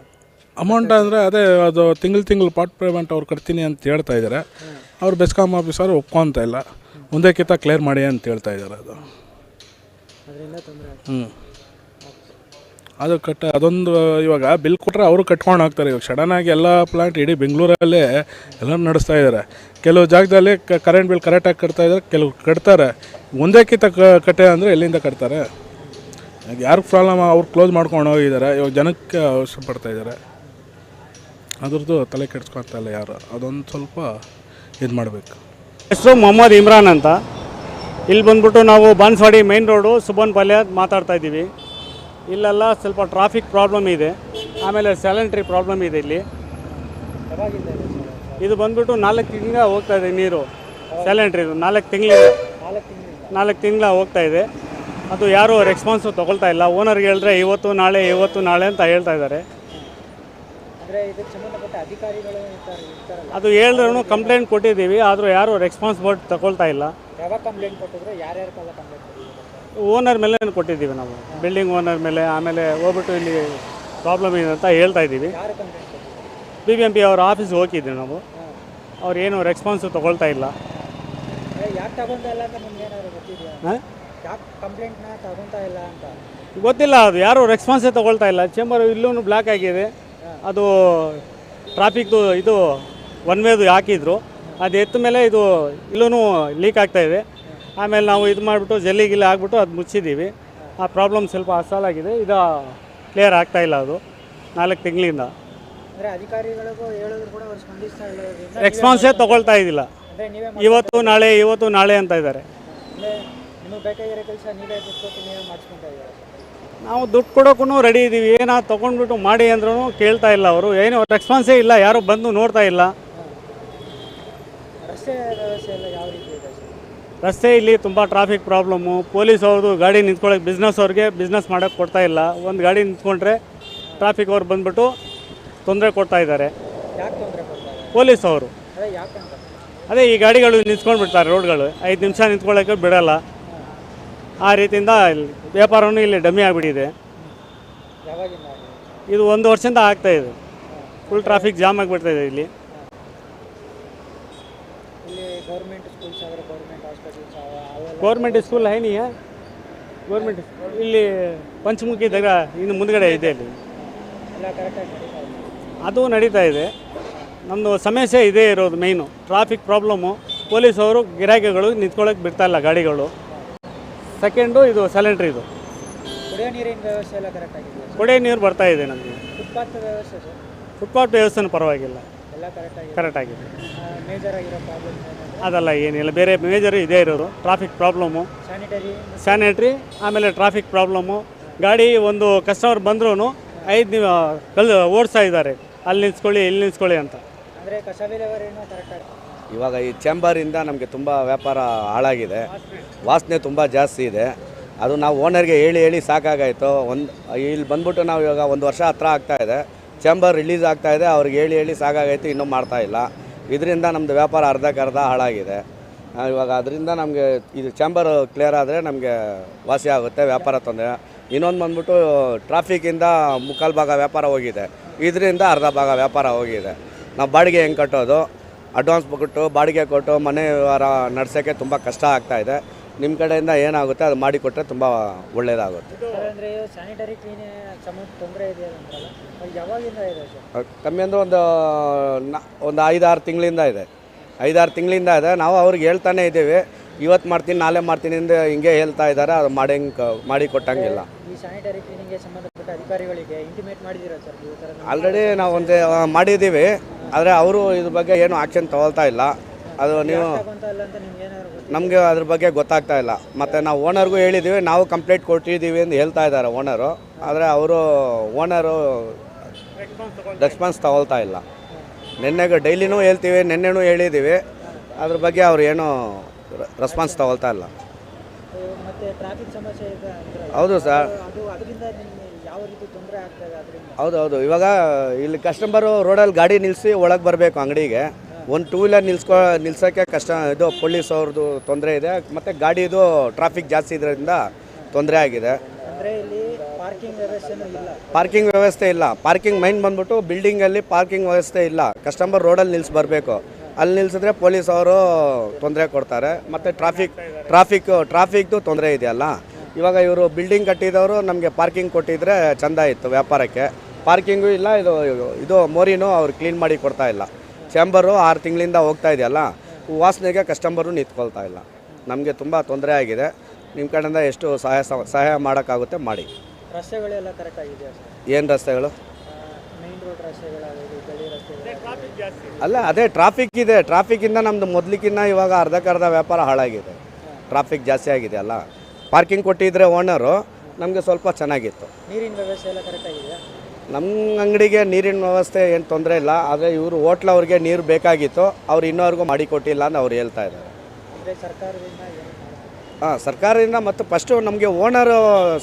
ಅಮೌಂಟ್ ಅಂದರೆ ಅದೇ ಅದು ತಿಂಗಳು ತಿಂಗಳು ಪಾರ್ಟ್ ಪೇಮೆಂಟ್ ಅವ್ರು ಕಟ್ತೀನಿ ಅಂತ ಹೇಳ್ತಾ ಇದ್ದಾರೆ ಅವ್ರು ಬೆಸ್ಕಾಮ್ ಆಫೀಸರ್ ಒಪ್ಕೊಂತ ಇಲ್ಲ. ಒಂದೇ ಕಿತ್ತ ಕ್ಲಿಯರ್ ಮಾಡಿ ಅಂತ ಹೇಳ್ತಾ ಇದ್ದಾರೆ ಅದು. ಹ್ಞೂ ಅದು ಕಟ್ಟ ಅದೊಂದು ಇವಾಗ ಬಿಲ್ ಕೊಟ್ಟರೆ ಅವರು ಕಟ್ಕೊಂಡು ಹಾಕ್ತಾರೆ ಇವಾಗ ಸಡನ್ನಾಗಿ ಎಲ್ಲ ಪ್ಲಾಂಟ್ ಇಡೀ ಬೆಂಗಳೂರಲ್ಲೇ ಎಲ್ಲ ನಡೆಸ್ತಾ ಇದ್ದಾರೆ ಕೆಲವು ಜಾಗದಲ್ಲಿ ಕರೆಂಟ್ ಬಿಲ್ ಕರೆಕ್ಟಾಗಿ ಕಟ್ತಾ ಇದ್ದಾರೆ ಕೆಲವು ಕಟ್ತಾರೆ. ಒಂದೇ ಕಿತ್ತ ಕ- ಕಟ್ಟೆ ಅಂದರೆ ಎಲ್ಲಿಂದ ಕಟ್ತಾರೆ? ಯಾರು ಪ್ರಾಬ್ಲಮ್ ಅವ್ರು ಕ್ಲೋಸ್ ಮಾಡ್ಕೊಂಡು ಹೋಗಿದ್ದಾರೆ ಇವಾಗ ಜನಕ್ಕೆ ಅವಶ್ಯ ಪಡ್ತಾ ಇದ್ದಾರೆ ಅದ್ರದ್ದು ತಲೆ ಕೆಡ್ಸ್ಕೊಳ್ತಾ ಇಲ್ಲ ಯಾರು. ಅದೊಂದು ಸ್ವಲ್ಪ ಇದು ಮಾಡಬೇಕು. ಹೆಸರು ಮೊಹಮ್ಮದ್ ಇಮ್ರಾನ್ ಅಂತ. ಇಲ್ಲಿ ಬಂದ್ಬಿಟ್ಟು ನಾವು ಬಾನ್ಸ್ವಾಡಿ ಮೈನ್ ರೋಡು ಸುಬನ್ ಪಾಲ್ಯ ಮಾತಾಡ್ತಾ ಇದ್ದೀವಿ. ಇಲ್ಲೆಲ್ಲ ಸ್ವಲ್ಪ ಟ್ರಾಫಿಕ್ ಪ್ರಾಬ್ಲಮ್ ಇದೆ. ಆಮೇಲೆ ಸ್ಯಾಲೆಂಟ್ರಿ ಪ್ರಾಬ್ಲಮ್ ಇದೆ ಇಲ್ಲಿ. ಇದೆ ಇದು ಬಂದ್ಬಿಟ್ಟು ನಾಲ್ಕು ತಿಂಗಳ ಹೋಗ್ತಾ ಇದೆ ನೀರು. ಸ್ಯಾಲೆಂಟ್ರಿದು ನಾಲ್ಕು ತಿಂಗಳು ನಾಲ್ಕು ತಿಂಗಳಿಂದ. ನಾಲ್ಕು ತಿಂಗಳ ಹೋಗ್ತಾ ಇದೆ. ಅದು ಯಾರು ರೆಸ್ಪಾನ್ಸು ತೊಗೊಳ್ತಾ ಇಲ್ಲ. ಓನರ್ಗೆ ಹೇಳಿದ್ರೆ ಇವತ್ತು ನಾಳೆ ಇವತ್ತು ನಾಳೆ ಅಂತ ಹೇಳ್ತಾ ಇದ್ದಾರೆ. ಅದು ಹೇಳಿದ್ರು ಕಂಪ್ಲೇಂಟ್ ಕೊಟ್ಟಿದ್ದೀವಿ. ಆದರೂ ಯಾರೂ ರೆಸ್ಪಾನ್ಸಿಬಿಲಿಟಿ ತಗೊಳ್ತಾ ಇಲ್ಲ. ಯಾವಾಗ ಕಂಪ್ಲೇಂಟ್ ಕೊಟ್ಟಿದ್ರು ಯಾರ್ಯಾರಿಗೆಲ್ಲ ಕಂಪ್ಲೇಂಟ್ ಕೊಟ್ಟಿದ್ರು? ಓನರ್ ಮೇಲೆ ಕೊಟ್ಟಿದ್ದೀವಿ ನಾವು. ಬಿಲ್ಡಿಂಗ್ ಓನರ್ ಮೇಲೆ ಆಮೇಲೆ ಹೋಗ್ಬಿಟ್ಟು ಇಲ್ಲಿ ಪ್ರಾಬ್ಲಮ್ ಇದೆ ಅಂತ ಹೇಳ್ತಾ ಇದ್ದೀವಿ. ಯಾರು ಕಂಪ್ಲೇಂಟ್ ಕೊಟ್ಟಿದ್ರು? ಬಿ ಬಿ ಎಂ ಪಿ ಅವ್ರ ಆಫೀಸ್ಗೆ ಹೋಗಿದ್ವಿ ನಾವು. ಅವ್ರು ಏನು ರೆಸ್ಪಾನ್ಸು ತೊಗೊಳ್ತಾ ಇಲ್ಲ. ಯಾಕೆ ಅಂತ ನಿಮ್ಗೆ ಏನಾದ್ರು ಗೊತ್ತಿದೆಯಾ? ಹಾಂ? ಯಾಕೆ ಕಂಪ್ಲೇಂಟ್ನ ತಗೊಂತಾ ಇಲ್ಲ ಅಂತ? ಗೊತ್ತಿಲ್ಲ ಅದು ಯಾರು ರೆಸ್ಪಾನ್ಸೇ ತೊಗೊಳ್ತಾ ಇಲ್ಲ. ಚೇಂಬರ್ ಇಲ್ಲೂ ಬ್ಲಾಕ್ ಆಗಿದೆ. ಅದು ಟ್ರಾಫಿಕ್ದು ಇದು ಒನ್ ವೇದು ಹಾಕಿದ್ರು. ಅದು ಎತ್ತ ಮೇಲೆ ಇದು ಇಲ್ಲೂ ಲೀಕ್ ಆಗ್ತಾ ಇದೆ. ಆಮೇಲೆ ನಾವು ಇದು ಮಾಡಿಬಿಟ್ಟು ಜಲ್ಲಿ ಗಿಲ್ಲಿ ಆಗಿಬಿಟ್ಟು ಅದು ಮುಚ್ಚಿದ್ದೀವಿ. ಆ ಪ್ರಾಬ್ಲಮ್ ಸ್ವಲ್ಪ ಅಸಾಲಾಗಿದೆ ಇದು ಕ್ಲಿಯರ್ ಆಗ್ತಾ ಇಲ್ಲ ಅದು. ನಾಲ್ಕು ತಿಂಗಳಿಂದ. ರೆಸ್ಪಾನ್ಸೇ ತೊಗೊಳ್ತಾ ಇದ್ದಿಲ್ಲ ಇವತ್ತು ನಾಳೆ ಇವತ್ತು ನಾಳೆ ಅಂತ ನೀವೇ ದುಡ್ಡು ಇದ್ದೀರಾ? ನಾವು ದುಡ್ಡು ಕೊಡೋಕ್ಕೂ ರೆಡಿ ಇದ್ದೀವಿ ಏನಾದ್ರು ತೊಗೊಂಡ್ಬಿಟ್ಟು ಮಾಡಿ ಅಂದ್ರೂ ಕೇಳ್ತಾ ಇಲ್ಲ ಅವರು. ಏನು ರೆಸ್ಪಾನ್ಸೇ ಇಲ್ಲ. ಯಾರು ಬಂದು ನೋಡ್ತಾ ಇಲ್ಲ. ರಸ್ತೆ ವ್ಯವಸ್ಥೆ ಎಲ್ಲ ಯಾವ ರೀತಿ ಇದೆ ಸರ್? ರಸ್ತೆ ಇಲ್ಲಿ ತುಂಬ ಟ್ರಾಫಿಕ್ ಪ್ರಾಬ್ಲಮ್ಮು ಪೊಲೀಸ್ ಅವ್ರದ್ದು ಗಾಡಿ ನಿಂತ್ಕೊಳ್ಳೋಕೆ ಬಿಸ್ನೆಸ್ ಅವ್ರಿಗೆ ಬಿಸ್ನೆಸ್ ಮಾಡೋಕ್ಕೆ ಕೊಡ್ತಾ ಇಲ್ಲ. ಒಂದು ಗಾಡಿ ನಿಂತ್ಕೊಂಡ್ರೆ ಟ್ರಾಫಿಕ್ ಅವ್ರು ಬಂದ್ಬಿಟ್ಟು ತೊಂದರೆ ಕೊಡ್ತಾ ಇದ್ದಾರೆ. ಯಾಕೆ ತೊಂದರೆ ಕೊಡ್ತಾರೆ ಪೊಲೀಸ್ ಅವರು. ಅದೇ ಯಾಕಂತ ಅದೇ ಈ ಗಾಡಿಗಳು ನಿಂತ್ಕೊಂಡು ಬಿಡ್ತಾರೆ ರೋಡ್ಗಳು. ಐದು ನಿಮಿಷ ನಿಂತ್ಕೊಳ್ಳೋಕೆ ಬಿಡಲ್ಲ. ಆ ರೀತಿಯಿಂದ ಇಲ್ಲಿ ವ್ಯಾಪಾರವೂ ಇಲ್ಲಿ ಡಮ್ಮಿ ಆಗಿಬಿಟ್ಟಿದೆ. ಯಾವಾಗಿಂದ ಇದು ಒಂದು ವರ್ಷದಿಂದ ಆಗ್ತಾಯಿದೆ ಇದೆ. ಫುಲ್ ಟ್ರಾಫಿಕ್ ಜಾಮ್ ಆಗಿಬಿಡ್ತಾ ಇದೆ ಇಲ್ಲಿ ಇಲ್ಲಿ ಗೌರ್ಮೆಂಟ್ ಸ್ಕೂಲ್ಸ್ ಆದರೆ ಗೌರ್ಮೆಂಟ್ ಹಾಸ್ಪಿಟಲ್ಸ್ ಅವೆಲ್ಲ ಗೌರ್ಮೆಂಟ್ ಸ್ಕೂಲ್ ಹೈನಿಯ ಗೌರ್ಮೆಂಟ್ ಇಲ್ಲಿ ಪಂಚಮುಖಿ ದರ ಇನ್ನು ಮುಂದ್ಗಡೆ ಇದೆ ಇಲ್ಲಿ ಅದು ನಡೀತಾ ಇದೆ. ನಮ್ಮದು ಸಮಸ್ಯೆ ಇದೇ ಇರೋದು ಮೇಯ್ನು ಟ್ರಾಫಿಕ್ ಪ್ರಾಬ್ಲಮ್ಮು ಪೊಲೀಸವರು ಗಿರಾಕಿಗಳು ನಿಂತ್ಕೊಳ್ಳೋಕೆ ಬಿಡ್ತಾ ಇಲ್ಲ ಗಾಡಿಗಳು. ಸೆಕೆಂಡು ಇದು ಸಿಲಿಂಡ್ರ್ ಇದು. ಕುಡಿಯೋ ನೀರು ಬರ್ತಾ ಇದೆ ನಮಗೆ. ಫುಟ್ಪಾತ್ ವ್ಯವಸ್ಥೆ ಫುಟ್ಪಾತ್ ವ್ಯವಸ್ಥೆನೂ ಪರವಾಗಿಲ್ಲ. ಎಲ್ಲ ಕರೆಕ್ಟ್ ಆಗಿದೆ. ಕರೆಕ್ಟ್ ಆಗಿದೆ. ಮೇಜರ್ ಆಗಿರೋ ಪ್ರಾಬ್ಲಮ್ ಏನಂದರೆ ಅದಲ್ಲ ಏನಿಲ್ಲ ಬೇರೆ ಮೇಜರ್ ಇದೇ ಇರೋರು ಟ್ರಾಫಿಕ್ ಪ್ರಾಬ್ಲಮ್ಮು ಸ್ಯಾನಿಟರಿ ಸ್ಯಾನಿಟ್ರಿ ಆಮೇಲೆ ಟ್ರಾಫಿಕ್ ಪ್ರಾಬ್ಲಮ್ಮು ಗಾಡಿ ಒಂದು ಕಸ್ಟಮರ್ ಬಂದ್ರೂ ಐದು ಕಲ್ ಓಡಿಸ್ತಾ ಇದ್ದಾರೆ. ಅಲ್ಲಿ ನಿಲ್ಸ್ಕೊಳ್ಳಿ ಇಲ್ಲಿ ನಿಲ್ಸ್ಕೊಳ್ಳಿ ಅಂತ. ಅಂದರೆ ಕಸ ವಿಲೇವಾರಿನೂ ಕರೆಕ್ಟಾಗಿ ಇವಾಗ ಈ ಚೇಂಬರಿಂದ ನಮಗೆ ತುಂಬ ವ್ಯಾಪಾರ ಹಾಳಾಗಿದೆ. ವಾಸನೆ ತುಂಬ ಜಾಸ್ತಿ ಇದೆ. ಅದು ನಾವು ಓನರ್ಗೆ ಹೇಳಿ ಹೇಳಿ ಸಾಕಾಗಾಯಿತು. ಒಂದು ಇಲ್ಲಿ ಬಂದ್ಬಿಟ್ಟು ನಾವು ಇವಾಗ ಒಂದು ವರ್ಷ ಹತ್ರ ಆಗ್ತಾ ಇದೆ. ಚೇಂಬರ್ ರಿಲೀಸ್ ಆಗ್ತಾ ಇದೆ, ಅವ್ರಿಗೆ ಹೇಳಿ ಹೇಳಿ ಸಾಕಾಗೈತು, ಇನ್ನೂ ಮಾಡ್ತಾ ಇಲ್ಲ. ಇದರಿಂದ ನಮ್ಮದು ವ್ಯಾಪಾರ ಅರ್ಧಕ್ಕರ್ಧ ಹಾಳಾಗಿದೆ. ಇವಾಗ ಅದರಿಂದ ನಮಗೆ ಇದು ಚೇಂಬರ್ ಕ್ಲಿಯರ್ ಆದರೆ ನಮಗೆ ವಾಸಿ ಆಗುತ್ತೆ ವ್ಯಾಪಾರ ತೊಂದರೆ. ಇನ್ನೊಂದು ಬಂದ್ಬಿಟ್ಟು ಟ್ರಾಫಿಕ್ಕಿಂದ ಮುಕ್ಕಾಲು ಭಾಗ ವ್ಯಾಪಾರ ಹೋಗಿದೆ. ಇದರಿಂದ ಅರ್ಧ ಭಾಗ ವ್ಯಾಪಾರ ಹೋಗಿದೆ. ನಾವು ಬಾಡಿಗೆ ಹೆಂಗೆ ಕಟ್ಟೋದು? ಅಡ್ವಾನ್ಸ್ ಕೊಟ್ಟು, ಬಾಡಿಗೆ ಕೊಟ್ಟು ಮನೆ ವ್ಯವಹಾರ ನಡೆಸೋಕ್ಕೆ ತುಂಬ ಕಷ್ಟ ಆಗ್ತಾಯಿದೆ ನಿಮ್ಮ ಕಡೆಯಿಂದ ಏನಾಗುತ್ತೆ ಅದು ಮಾಡಿಕೊಟ್ರೆ ತುಂಬ ಒಳ್ಳೆಯದಾಗುತ್ತೆ ಸ್ಯಾನಿಟರಿ ತೊಂದರೆ ಇದೆ ಕಮ್ಮಿ ಅಂದರೆ ಒಂದು ಒಂದು ಐದಾರು ತಿಂಗಳಿಂದ ಇದೆ. ಐದಾರು ತಿಂಗಳಿಂದ ಇದೆ. ನಾವು ಅವ್ರಿಗೆ ಹೇಳ್ತಾನೆ ಇದ್ದೀವಿ. ಇವತ್ತು ಮಾಡ್ತೀನಿ ನಾಳೆ ಮಾಡ್ತೀನಿ ಅಂತ ಹಿಂಗೆ ಹೇಳ್ತಾ ಇದ್ದಾರೆ. ಅದು ಮಾಡಿ ಮಾಡಿ ಕೊಟ್ಟಂಗಿಲ್ಲ. ಈ ಸ್ಯಾನಿಟರಿ ಕ್ಲೀನಿಂಗ್ಗೆ ಸಂಬಂಧಪಟ್ಟ ಅಧಿಕಾರಿಗಳಿಗೆ ಇಂಟಿಮೇಟ್ ಮಾಡಿದ್ದೀರಾ ಸರ್ ಈ ಆಲ್ರೆಡಿ ನಾವು ಒಂದು ಮಾಡಿದ್ದೀವಿ. ಆದರೆ ಅವರು ಇದ್ರ ಬಗ್ಗೆ ಏನು ಆ್ಯಕ್ಷನ್ ತಗೊಳ್ತಾ ಇಲ್ಲ. ಅದು ನೀವು ನಿಮ್ಗೆ ಅದ್ರ ಬಗ್ಗೆ ಗೊತ್ತಾಗ್ತಾ ಇಲ್ಲ. ಮತ್ತು ನಾವು ಓನರ್ಗೂ ಹೇಳಿದ್ದೀವಿ ನಾವು ಕಂಪ್ಲೇಂಟ್ ಕೊಟ್ಟಿದ್ದೀವಿ ಅಂತ ಹೇಳ್ತಾ ಇದ್ದಾರೆ ಓನರು. ಆದರೆ ಅವರು ಓನರು ರೆಸ್ಪಾನ್ಸ್ ತಗೊಳ್ತಾ ಇಲ್ಲ. ನಿನ್ನೆಗೆ ಡೈಲಿನೂ ಹೇಳ್ತೀವಿ, ನಿನ್ನೆನೂ ಹೇಳಿದ್ದೀವಿ ಅದ್ರ ಬಗ್ಗೆ ಅವ್ರು ಏನೂ ರೆಸ್ಪಾನ್ಸ್ ತಗೊಳ್ತಾ ಇಲ್ಲ. ಹೌದು ಸರ್. ಹೌದು ಹೌದು. ಇವಾಗ ಇಲ್ಲಿ ಕಸ್ಟಮರು ರೋಡಲ್ಲಿ ಗಾಡಿ ನಿಲ್ಲಿಸಿ ಒಳಗೆ ಬರಬೇಕು ಅಂಗಡಿಗೆ. ಒಂದು ಟೂ ವೀಲರ್ ನಿಲ್ಸ್ಕೊ ನಿಲ್ಸೋಕ್ಕೆ ಕಷ್ಟ ಇದು ಪೊಲೀಸ್ ಅವ್ರದ್ದು ತೊಂದರೆ ಇದೆ. ಮತ್ತು ಗಾಡಿದು ಟ್ರಾಫಿಕ್ ಜಾಸ್ತಿ ಇದರಿಂದ ತೊಂದರೆ ಆಗಿದೆ. ಪಾರ್ಕಿಂಗ್ ವ್ಯವಸ್ಥೆ ಇಲ್ಲ. ಪಾರ್ಕಿಂಗ್ ಮೈಂಡ್ ಬಂದ್ಬಿಟ್ಟು ಬಿಲ್ಡಿಂಗಲ್ಲಿ ಪಾರ್ಕಿಂಗ್ ವ್ಯವಸ್ಥೆ ಇಲ್ಲ. ಕಸ್ಟಮರ್ ರೋಡಲ್ಲಿ ನಿಲ್ಸಿ ಬರಬೇಕು. ಅಲ್ಲಿ ನಿಲ್ಸಿದ್ರೆ ಪೊಲೀಸ್ ಅವರು ತೊಂದರೆ ಕೊಡ್ತಾರೆ. ಮತ್ತು ಟ್ರಾಫಿಕ್ ಟ್ರಾಫಿಕ್ ಟ್ರಾಫಿಕ್ದು ತೊಂದರೆ ಇದೆಯಲ್ಲ? ಇವಾಗ ಇವರು ಬಿಲ್ಡಿಂಗ್ ಕಟ್ಟಿದವರು ನಮಗೆ ಪಾರ್ಕಿಂಗ್ ಕೊಟ್ಟಿದ್ರೆ ಚೆಂದ ಇತ್ತು ವ್ಯಾಪಾರಕ್ಕೆ. ಪಾರ್ಕಿಂಗು ಇಲ್ಲ ಇದು ಇದು ಮೋರಿನೂ ಅವ್ರು ಕ್ಲೀನ್ ಮಾಡಿ ಕೊಡ್ತಾ ಇಲ್ಲ. ಚಾಂಬರು ಆರು ತಿಂಗಳಿಂದ ಹೋಗ್ತಾ ಇದೆಯಲ್ಲ ವಾಸನೆಗೆ ಕಸ್ಟಮರು ನಿಂತ್ಕೊಳ್ತಾ ಇಲ್ಲ. ನಮಗೆ ತುಂಬ ತೊಂದರೆ ಆಗಿದೆ. ನಿಮ್ಮ ಕಡೆಯಿಂದ ಎಷ್ಟು ಸಹಾಯ ಸಹಾಯ ಮಾಡೋಕ್ಕಾಗುತ್ತೆ ಮಾಡಿ. ರಸ್ತೆಗಳೆಲ್ಲ ಕರೆಕ್ಟ್ ಆಗಿದೆಯಾ ಸರ್? ಏನು ರಸ್ತೆಗಳು? ಅಲ್ಲ ಅದೇ ಟ್ರಾಫಿಕ್ ಇದೆ. ಟ್ರಾಫಿಕ್ಕಿಂದ ನಮ್ಮದು ಮೊದಲಿಕ್ಕಿಂತ ಇವಾಗ ಅರ್ಧಕ್ಕರ್ಧ ವ್ಯಾಪಾರ ಹಾಳಾಗಿದೆ. ಟ್ರಾಫಿಕ್ ಜಾಸ್ತಿ ಆಗಿದೆ ಅಲ್ಲ. ಪಾರ್ಕಿಂಗ್ ಕೊಟ್ಟಿದ್ರೆ ಓನರು ನಮಗೆ ಸ್ವಲ್ಪ ಚೆನ್ನಾಗಿತ್ತು. ನೀರಿನ ವ್ಯವಸ್ಥೆ ಎಲ್ಲ ಕರೆಕ್ಟ್ ಆಗಿದೆಯಾ? ನಮ್ಮ ಅಂಗಡಿಗೆ ನೀರಿನ ವ್ಯವಸ್ಥೆ ಏನು ತೊಂದರೆ ಇಲ್ಲ ಆದರೆ ಇವರು ಹೋಟ್ಲವ್ರಿಗೆ ನೀರು ಬೇಕಾಗಿತ್ತು ಅವ್ರು ಮಾಡಿ ಮಾಡಿಕೊಟ್ಟಿಲ್ಲ ಅಂತ ಅವ್ರು ಹೇಳ್ತಾ ಇದ್ದಾರೆ. ಹಾಂ ಸರ್ಕಾರದಿಂದ ಮತ್ತು ಫಸ್ಟು ನಮಗೆ ಓನರು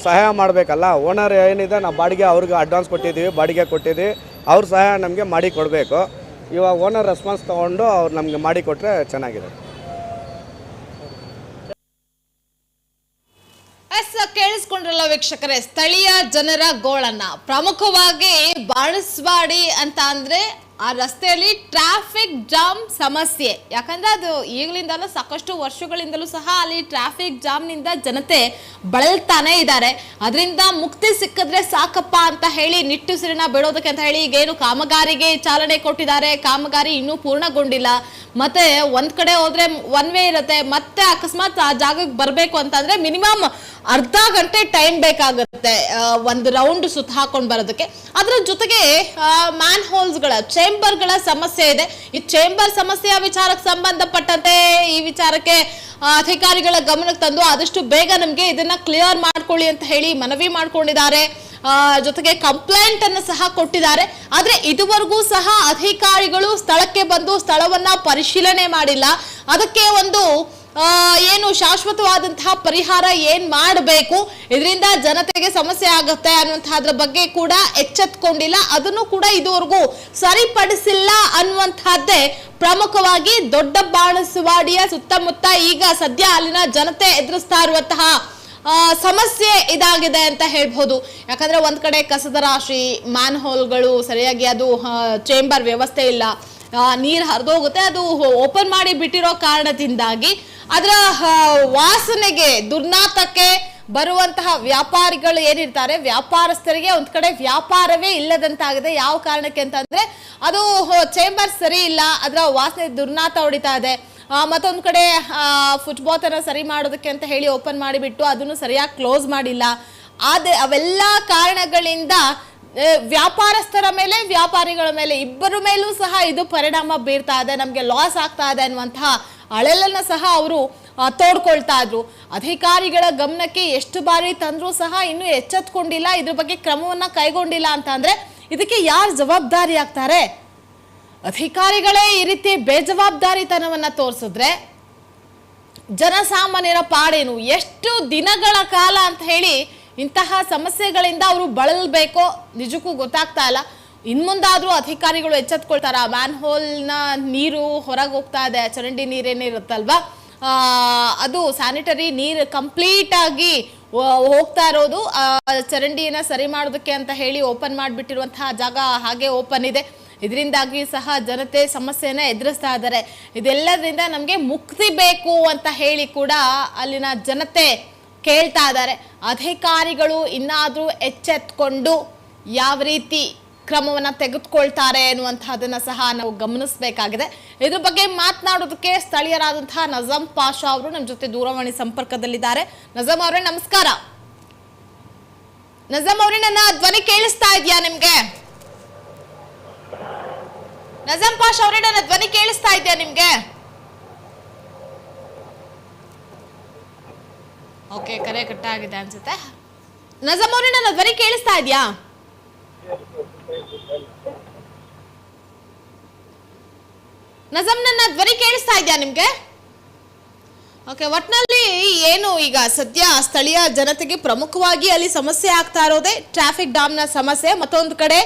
ಸಹಾಯ ಮಾಡಬೇಕಲ್ಲ ಓನರ್ ಏನಿದೆ ನಾವು ಬಾಡಿಗೆ ಅವ್ರಿಗೆ ಅಡ್ವಾನ್ಸ್ ಕೊಟ್ಟಿದ್ದೀವಿ ಬಾಡಿಗೆ ಕೊಟ್ಟಿದ್ದೀವಿ ಅವ್ರ ಸಹಾಯ ನಮಗೆ ಮಾಡಿ ಕೊಡಬೇಕು. ಇವಾಗ ಓನರ್ ರೆಸ್ಪಾನ್ಸ್ ತೊಗೊಂಡು ಅವ್ರು ನಮಗೆ ಮಾಡಿ ಕೊಟ್ಟರೆ ಚೆನ್ನಾಗಿದೆ. ಕೇಳಿಸ್ಕೊಂಡ್ರಲ್ಲ ವೀಕ್ಷಕರೇ ಸ್ಥಳೀಯ ಜನರ ಗೋಳನ್ನ ಪ್ರಮುಖವಾಗಿ ಬಾಣಸ್ವಾಡಿ ಅಂತ ಅಂದ್ರೆ ಆ ರಸ್ತೆಯಲ್ಲಿ ಟ್ರಾಫಿಕ್ ಜಾಮ್ ಸಮಸ್ಯೆ. ಯಾಕಂದ್ರೆ ಅದು ಈಗಲಿಂದಲೂ ಸಾಕಷ್ಟು ವರ್ಷಗಳಿಂದಲೂ ಸಹ ಅಲ್ಲಿ ಟ್ರಾಫಿಕ್ ಜಾಮ್ನಿಂದ ಜನತೆ ಬಳಲ್ತಾನೆ ಇದ್ದಾರೆ. ಅದರಿಂದ ಮುಕ್ತಿ ಸಿಕ್ಕಿದ್ರೆ ಸಾಕಪ್ಪ ಅಂತ ಹೇಳಿ ನಿಟ್ಟುಸಿರಿನ ಬಿಡೋದಕ್ಕೆ ಅಂತ ಹೇಳಿ ಈಗೇನು ಕಾಮಗಾರಿಗೆ ಚಾಲನೆ ಕೊಟ್ಟಿದ್ದಾರೆ. ಕಾಮಗಾರಿ ಇನ್ನೂ ಪೂರ್ಣಗೊಂಡಿಲ್ಲ. ಮತ್ತೆ ಒಂದ್ ಕಡೆ ಹೋದ್ರೆ ಒನ್ ವೇ ಇರುತ್ತೆ. ಮತ್ತೆ ಅಕಸ್ಮಾತ್ ಆ ಜಾಗಕ್ಕೆ ಬರಬೇಕು ಅಂತಂದ್ರೆ ಮಿನಿಮಮ್ ಅರ್ಧ ಗಂಟೆ ಟೈಮ್ ಬೇಕಾಗುತ್ತೆ ಒಂದು ರೌಂಡ್ ಸುತ್ತ ಹಾಕೊಂಡು ಬರೋದಕ್ಕೆ. ಅದರ ಜೊತೆಗೆ ಮ್ಯಾನ್ ಹೋಲ್ಸ್ಗಳ ಚೇಂಬರ್ಗಳ ಸಮಸ್ಯೆ ಇದೆ. ಈ ಚೇಂಬರ್ ಸಮಸ್ಯೆಯ ವಿಚಾರಕ್ಕೆ ಸಂಬಂಧಪಟ್ಟಂತೆ ಈ ವಿಚಾರಕ್ಕೆ ಅಧಿಕಾರಿಗಳ ಗಮನಕ್ಕೆ ತಂದು ಆದಷ್ಟು ಬೇಗ ನಮಗೆ ಇದನ್ನ ಕ್ಲಿಯರ್ ಮಾಡ್ಕೊಳ್ಳಿ ಅಂತ ಹೇಳಿ ಮನವಿ ಮಾಡ್ಕೊಂಡಿದ್ದಾರೆ. ಜೊತೆಗೆ ಕಂಪ್ಲೇಂಟ್ ಅನ್ನು ಸಹ ಕೊಟ್ಟಿದ್ದಾರೆ. ಆದ್ರೆ ಇದುವರೆಗೂ ಸಹ ಅಧಿಕಾರಿಗಳು ಸ್ಥಳಕ್ಕೆ ಬಂದು ಸ್ಥಳವನ್ನ ಪರಿಶೀಲನೆ ಮಾಡಿಲ್ಲ. ಅದಕ್ಕೆ ಒಂದು ಏನು ಶಾಶ್ವತವಾದಂತಹ ಪರಿಹಾರ ಏನ್ ಮಾಡಬೇಕು? ಇದರಿಂದ ಜನತೆಗೆ ಸಮಸ್ಯೆ ಆಗುತ್ತೆ ಅನ್ನುವಂತಹದ್ರ ಬಗ್ಗೆ ಕೂಡ ಎಚ್ಚೆತ್ಕೊಂಡಿಲ್ಲ. ಅದನ್ನು ಕೂಡ ಇದುವರೆಗೂ ಸರಿಪಡಿಸಿಲ್ಲ ಅನ್ನುವಂತಹದ್ದೇ ಪ್ರಮುಖವಾಗಿ ದೊಡ್ಡ ಬಾಣಸವಾಡಿಯ ಸುತ್ತಮುತ್ತ ಈಗ ಸದ್ಯ ಅಲ್ಲಿನ ಜನತೆ ಎದುರಿಸ್ತಾ ಇರುವಂತಹ ಸಮಸ್ಯೆ ಇದಾಗಿದೆ ಅಂತ ಹೇಳ್ಬೋದು ಯಾಕಂದ್ರೆ ಒಂದ್ ಕಡೆ ಕಸದ ರಾಶಿ ಮ್ಯಾನ್ ಹೋಲ್ಗಳು ಸರಿಯಾಗಿ ಅದು ಚೇಂಬರ್ ವ್ಯವಸ್ಥೆ ಇಲ್ಲ. ನೀರು ಹರಿದೋಗುತ್ತೆ. ಅದು ಓಪನ್ ಮಾಡಿ ಬಿಟ್ಟಿರೋ ಕಾರಣದಿಂದಾಗಿ ಅದರ ವಾಸನೆಗೆ, ದುರ್ನಾತಕ್ಕೆ ಬರುವಂತಹ ವ್ಯಾಪಾರಿಗಳು ಏನಿರ್ತಾರೆ, ವ್ಯಾಪಾರಸ್ಥರಿಗೆ ಒಂದು ಕಡೆ ವ್ಯಾಪಾರವೇ ಇಲ್ಲದಂತಾಗಿದೆ. ಯಾವ ಕಾರಣಕ್ಕೆ ಅಂತಂದ್ರೆ, ಅದು ಚೇಂಬರ್ ಸರಿ ಇಲ್ಲ, ಅದರ ವಾಸನೆ ದುರ್ನಾತ ಹೊಡಿತಾ ಇದೆ. ಮತ್ತೊಂದ್ ಕಡೆ ಅನ್ನ ಸರಿ ಮಾಡೋದಕ್ಕೆ ಅಂತ ಹೇಳಿ ಓಪನ್ ಮಾಡಿಬಿಟ್ಟು ಅದನ್ನು ಸರಿಯಾಗಿ ಕ್ಲೋಸ್ ಮಾಡಿಲ್ಲ. ಆದ್ರೆ ಅವೆಲ್ಲ ಕಾರಣಗಳಿಂದ ವ್ಯಾಪಾರಸ್ಥರ ಮೇಲೆ, ವ್ಯಾಪಾರಿಗಳ ಮೇಲೆ ಇಬ್ಬರ ಮೇಲೂ ಸಹ ಇದು ಪರಿಣಾಮ ಬೀರ್ತಾ ಇದೆ. ನಮಗೆ ಲಾಸ್ ಆಗ್ತಾ ಇದೆ ಅನ್ನುವಂತಹ ಅಳಲನ್ನ ಸಹ ಅವರು ತೋಡ್ಕೊಳ್ತಾ ಇದ್ರು. ಅಧಿಕಾರಿಗಳ ಗಮನಕ್ಕೆ ಎಷ್ಟು ಬಾರಿ ತಂದರೂ ಸಹ ಇನ್ನೂ ಎಚ್ಚೆತ್ಕೊಂಡಿಲ್ಲ, ಇದ್ರ ಬಗ್ಗೆ ಕ್ರಮವನ್ನು ಕೈಗೊಂಡಿಲ್ಲ ಅಂತ ಇದಕ್ಕೆ ಯಾರು ಜವಾಬ್ದಾರಿ ಆಗ್ತಾರೆ? ಅಧಿಕಾರಿಗಳೇ ಈ ರೀತಿ ಬೇಜವಾಬ್ದಾರಿತನವನ್ನು ತೋರಿಸಿದ್ರೆ ಜನಸಾಮಾನ್ಯರ ಪಾಡೇನು? ಎಷ್ಟು ದಿನಗಳ ಕಾಲ ಅಂತ ಹೇಳಿ ಇಂತಹ ಸಮಸ್ಯೆಗಳಿಂದ ಅವರು ಬಳಲ್ಬೇಕೋ ನಿಜಕ್ಕೂ ಗೊತ್ತಾಗ್ತಾ ಇಲ್ಲ. ಇನ್ಮುಂದಾದ್ರೂ ಅಧಿಕಾರಿಗಳು ಎಚ್ಚೆತ್ಕೊಳ್ತಾರ? ಮ್ಯಾನ್ ಹೋಲ್ನ ನೀರು ಹೊರಗೆ ಹೋಗ್ತಾ ಇದೆ, ಚರಂಡಿ ನೀರೇನಿರುತ್ತಲ್ವಾ ಅದು ಸ್ಯಾನಿಟರಿ ನೀರು ಕಂಪ್ಲೀಟ್ ಆಗಿ ಹೋಗ್ತಾ ಇರೋದು. ಚರಂಡಿಯನ್ನ ಸರಿ ಮಾಡೋದಕ್ಕೆ ಅಂತ ಹೇಳಿ ಓಪನ್ ಮಾಡಿಬಿಟ್ಟಿರುವಂತಹ ಜಾಗ ಹಾಗೆ ಓಪನ್ ಇದೆ. ಇದರಿಂದಾಗಿ ಸಹ ಜನತೆ ಸಮಸ್ಯೆನ ಎದುರಿಸ್ತಾ ಇದ್ದಾರೆ. ಇದೆಲ್ಲದರಿಂದ ನಮಗೆ ಮುಕ್ತಿ ಬೇಕು ಅಂತ ಹೇಳಿ ಕೂಡ ಅಲ್ಲಿನ ಜನತೆ ಕೇಳ್ತಾ ಇದ್ದಾರೆ. ಅಧಿಕಾರಿಗಳು ಇನ್ನಾದರೂ ಎಚ್ಚೆತ್ಕೊಂಡು ಯಾವ ರೀತಿ ಕ್ರಮವನ್ನು ತೆಗೆದುಕೊಳ್ತಾರೆ ಅನ್ನುವಂಥದ್ದನ್ನ ಸಹ ನಾವು ಗಮನಿಸಬೇಕಾಗಿದೆ. ಇದ್ರ ಬಗ್ಗೆ ಮಾತನಾಡೋದಕ್ಕೆ ಸ್ಥಳೀಯರಾದಂತಹ ನಜಮ್ ಪಾಷಾ ಅವರು ನಮ್ಮ ಜೊತೆ ದೂರವಾಣಿ ಸಂಪರ್ಕದಲ್ಲಿದ್ದಾರೆ. ನಜಮ್ ಅವರೇ, ನಮಸ್ಕಾರ. ನಜಮ್ ಅವರೇ, ನನ್ನ ಧ್ವನಿ ಕೇಳಿಸ್ತಾ ಇದೆಯಾ ನಿಮ್ಗೆ? ನಜಮ್ ಪಾಷಾ ಅವರೇ, ನನ್ನ ಧ್ವನಿ ಕೇಳಿಸ್ತಾ ಇದೆಯಾ ನಿಮ್ಗೆ? ಓಕೆ ಕರೆ ಕಟ್ಟಾಗಿದೆ ಅನ್ಸುತ್ತೆ. ನಜಮ್ ಅವರೇ, ನನ್ನ ಧ್ವನಿ ಕೇಳಿಸ್ತಾ ಇದೆಯಾ? ನಜಮ್ ನನ್ನ ಧ್ವನಿ ಕೇಳಿಸ್ತಾ ಇದೆಯಾ ನಿಮ್ಗೆ? ಓಕೆ ಒಟ್ನಲ್ಲಿ ಏನು ಈಗ ಸದ್ಯ ಸ್ಥಳೀಯ ಜನತೆಗೆ ಪ್ರಮುಖವಾಗಿ ಅಲ್ಲಿ ಸಮಸ್ಯೆ ಆಗ್ತಾ ಇರೋದೇ ಟ್ರಾಫಿಕ್ನ ಸಮಸ್ಯೆ, ಮತ್ತೊಂದು ಕಡೆ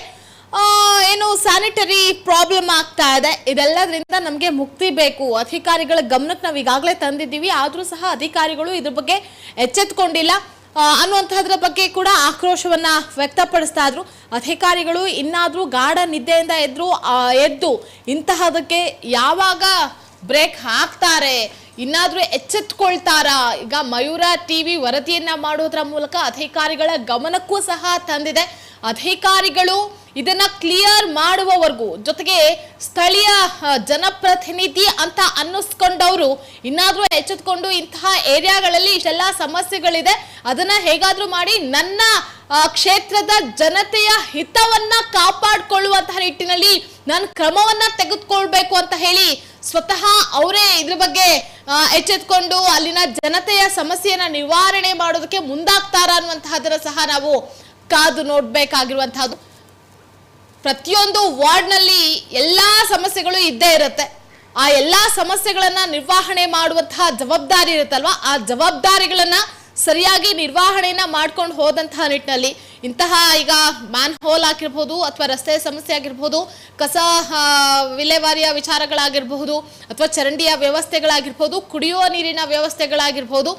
ಏನು ಸ್ಯಾನಿಟರಿ ಪ್ರಾಬ್ಲಮ್ ಆಗ್ತಾ ಇದೆ. ಇದೆಲ್ಲದರಿಂದ ನಮಗೆ ಮುಕ್ತಿ ಬೇಕು. ಅಧಿಕಾರಿಗಳ ಗಮನಕ್ಕೆ ನಾವು ಈಗಾಗಲೇ ತಂದಿದ್ದೀವಿ. ಆದರೂ ಸಹ ಅಧಿಕಾರಿಗಳು ಇದ್ರ ಬಗ್ಗೆ ಎಚ್ಚೆತ್ಕೊಂಡಿಲ್ಲ. ಅನ್ನುವಂಥದ್ರ ಬಗ್ಗೆ ಕೂಡ ಆಕ್ರೋಶವನ್ನ ವ್ಯಕ್ತಪಡಿಸ್ತಾ ಇದ್ರು. ಅಧಿಕಾರಿಗಳು ಇನ್ನಾದ್ರೂ ಗಾಢ ನಿದ್ದೆಯಿಂದ ಎದ್ರು ಎದ್ದು ಇಂತಹದಕ್ಕೆ ಯಾವಾಗ ಬ್ರೇಕ್ ಹಾಕ್ತಾರೆ, ಇನ್ನಾದ್ರೂ ಎಚ್ಚೆತ್ಕೊಳ್ತಾರಾ? ಈಗ ಮಯೂರ ಟಿವಿ ವರದಿಯನ್ನ ಮಾಡೋದ್ರ ಮೂಲಕ ಅಧಿಕಾರಿಗಳ ಗಮನಕ್ಕೂ ಸಹ ತಂದಿದೆ. ಅಧಿಕಾರಿಗಳು ಇದನ್ನ ಕ್ಲಿಯರ್ ಮಾಡುವವರೆಗೂ, ಜೊತೆಗೆ ಸ್ಥಳೀಯ ಜನಪ್ರತಿನಿಧಿ ಅಂತ ಅನ್ನಿಸ್ಕೊಂಡವರು ಇನ್ನಾದ್ರೂ ಎಚ್ಚೆತ್ಕೊಂಡು ಇಂತಹ ಏರಿಯಾಗಳಲ್ಲಿ ಇಷ್ಟೆಲ್ಲ ಸಮಸ್ಯೆಗಳಿದೆ, ಅದನ್ನ ಹೇಗಾದ್ರೂ ಮಾಡಿ ನನ್ನ ಕ್ಷೇತ್ರದ ಜನತೆಯ ಹಿತವನ್ನ ಕಾಪಾಡಿಕೊಳ್ಳುವಂತಹ ನಿಟ್ಟಿನಲ್ಲಿ ನಾನು ಕ್ರಮವನ್ನ ತೆಗೆದುಕೊಳ್ಬೇಕು ಅಂತ ಹೇಳಿ ಸ್ವತಃ ಅವರೇ ಇದ್ರ ಬಗ್ಗೆ ಎಚ್ಚೆತ್ಕೊಂಡು ಅಲ್ಲಿನ ಜನತೆಯ ಸಮಸ್ಯೆಯನ್ನ ನಿವಾರಣೆ ಮಾಡೋದಕ್ಕೆ ಮುಂದಾಗ್ತಾರ ಅನ್ನುವಂತಹದನ್ನ ಸಹ ನಾವು ಕಾದು ನೋಡ್ಬೇಕಾಗಿರುವಂತಹದ್ದು ಪ್ರತಿಯೊಂದು ವಾರ್ಡ್ನಲ್ಲಿ ಎಲ್ಲಾ ಸಮಸ್ಯೆಗಳು ಇದ್ದೇ ಇರುತ್ತೆ. ಆ ಎಲ್ಲಾ ಸಮಸ್ಯೆಗಳನ್ನ ನಿರ್ವಹಣೆ ಮಾಡುವಂತಹ ಜವಾಬ್ದಾರಿ ಇರುತ್ತಲ್ವಾ? ಆ ಜವಾಬ್ದಾರಿಗಳನ್ನ ಸರಿಯಾಗಿ ನಿರ್ವಹಣೆಯನ್ನ ಮಾಡ್ಕೊಂಡು ಹೋದಂತಹ ನಿಟ್ಟಿನಲ್ಲಿ ಇಂತಹ ಈಗ ಮ್ಯಾನ್ ಹೋಲ್ ಆಗಿರ್ಬೋದು ಅಥವಾ ರಸ್ತೆ ಸಮಸ್ಯೆ ಆಗಿರ್ಬೋದು, ಕಸ ವಿಲೇವಾರಿಯ ವಿಚಾರಗಳಾಗಿರ್ಬಹುದು ಅಥವಾ ಚರಂಡಿಯ ವ್ಯವಸ್ಥೆಗಳಾಗಿರ್ಬೋದು, ಕುಡಿಯುವ ನೀರಿನ ವ್ಯವಸ್ಥೆಗಳಾಗಿರ್ಬೋದು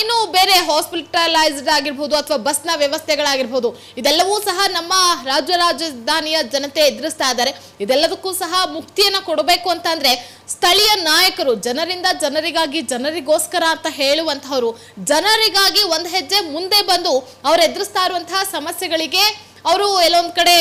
ಇನ್ನು ಬೇರೆ ಹಾಸ್ಪಿಟಲೈಸ್ಡ್ ಆಗಿರ್ಬೋದು ಅಥವಾ ಬಸ್ನ ವ್ಯವಸ್ಥೆಗಳಾಗಿರ್ಬೋದು, ಇದೆಲ್ಲವೂ ಸಹ ನಮ್ಮ ರಾಜ್ಯ ರಾಜಧಾನಿಯ ಜನತೆ ಎದುರಿಸ್ತಾ ಇದ್ದಾರೆ. ಇದೆಲ್ಲದಕ್ಕೂ ಸಹ ಮುಕ್ತಿಯನ್ನು ಕೊಡಬೇಕು ಅಂತಂದ್ರೆ ಸ್ಥಳೀಯ ನಾಯಕರು, ಜನರಿಂದ ಜನರಿಗಾಗಿ ಜನರಿಗೋಸ್ಕರ ಅಂತ ಹೇಳುವಂತಹವರು, ಜನರಿಗಾಗಿ ಒಂದು ಹೆಜ್ಜೆ ಮುಂದೆ ಬಂದು ಅವರು ಎದುರಿಸ್ತಾ ಇರುವಂತಹ ಸಮಸ್ಯೆಗಳಿಗೆ ಅವರು ಎಲ್ಲೊಂದು ಕಡೆ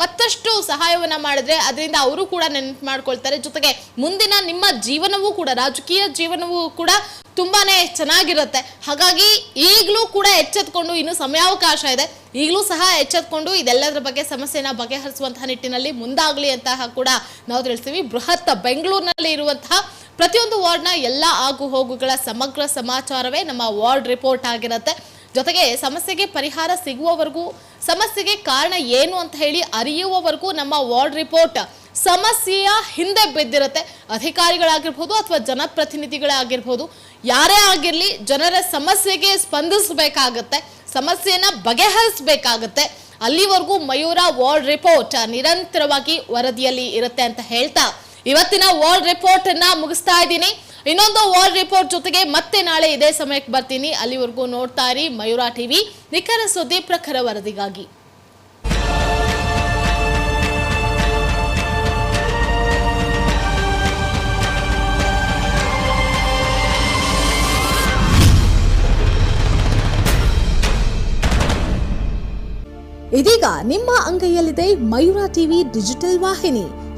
ಮತ್ತಷ್ಟು ಸಹಾಯವನ್ನು ಮಾಡಿದ್ರೆ ಅದರಿಂದ ಅವರು ಕೂಡ ನೆನಪು ಮಾಡ್ಕೊಳ್ತಾರೆ. ಜೊತೆಗೆ ಮುಂದಿನ ನಿಮ್ಮ ಜೀವನವೂ ಕೂಡ, ರಾಜಕೀಯ ಜೀವನವೂ ಕೂಡ ತುಂಬಾನೇ ಚೆನ್ನಾಗಿರುತ್ತೆ. ಹಾಗಾಗಿ ಈಗಲೂ ಕೂಡ ಎಚ್ಚೆತ್ಕೊಂಡು ಇನ್ನು ಸಮಯಾವಕಾಶ ಇದೆ. ಈಗಲೂ ಸಹ ಎಚ್ಚೆತ್ಕೊಂಡು ಇದೆಲ್ಲದರ ಬಗ್ಗೆ ಸಮಸ್ಯೆನ ಬಗೆಹರಿಸುವಂತಹ ನಿಟ್ಟಿನಲ್ಲಿ ಮುಂದಾಗಲಿ ಅಂತ ಕೂಡ ನಾವು ತಿಳಿಸ್ತೀವಿ. ಬೃಹತ್ ಬೆಂಗಳೂರಿನಲ್ಲಿ ಇರುವಂತಹ ಪ್ರತಿಯೊಂದು ವಾರ್ಡ್ನ ಎಲ್ಲ ಆಗು ಹೋಗುಗಳ ಸಮಗ್ರ ಸಮಾಚಾರವೇ ನಮ್ಮ ವಾರ್ಡ್ ರಿಪೋರ್ಟ್ ಆಗಿರುತ್ತೆ. ಜೊತೆಗೆ ಸಮಸ್ಯೆಗೆ ಪರಿಹಾರ ಸಿಗುವವರೆಗೂ ಸಮಸ್ಯೆಗೆ ಕಾರಣ ಏನು ಅಂತ ಹೇಳಿ ಅರಿಯುವವರೆಗೂ ನಮ್ಮ ವಾರ್ಡ್ ರಿಪೋರ್ಟ್ ಸಮಸ್ಯೆಯ ಹಿಂದೆ ಬಿದ್ದಿರುತ್ತೆ. ಅಧಿಕಾರಿಗಳಾಗಿರ್ಬೋದು ಅಥವಾ ಜನಪ್ರತಿನಿಧಿಗಳಾಗಿರ್ಬೋದು, ಯಾರೇ ಆಗಿರಲಿ ಜನರ ಸಮಸ್ಯೆಗೆ ಸ್ಪಂದಿಸಬೇಕಾಗತ್ತೆ ಸಮಸ್ಯೆನ ಬಗೆಹರಿಸಬೇಕಾಗತ್ತೆ. ಅಲ್ಲಿವರೆಗೂ ಮಯೂರ ವಾರ್ಡ್ ರಿಪೋರ್ಟ್ ನಿರಂತರವಾಗಿ ವರದಿಯಲ್ಲಿ ಇರುತ್ತೆ ಅಂತ ಹೇಳ್ತಾ, ಇವತ್ತಿನ ವಾರ್ಡ್ ರಿಪೋರ್ಟ್ ಮುಗಿಸ್ತಾ ಇದ್ದೀನಿ. ಇನ್ನೊಂದು ವಾರ್ ರಿಪೋರ್ಟ್ ಜೊತೆಗೆ ಮತ್ತೆ ನಾಳೆ ಇದೇ ಸಮಯಕ್ಕೆ ಬರ್ತೀನಿ. ಅಲ್ಲಿವರೆಗೂ ನೋಡ್ತಾ ಇರಿ ಮಯೂರ ಟಿವಿ ನಿಖರ ಸುದ್ದಿ ಪ್ರಖರ ವರದಿಗಾಗಿ. ಇದೀಗ ನಿಮ್ಮ ಅಂಗೈಯಲ್ಲಿದೆ ಮಯೂರ ಟಿವಿ ಡಿಜಿಟಲ್ ವಾಹಿನಿ.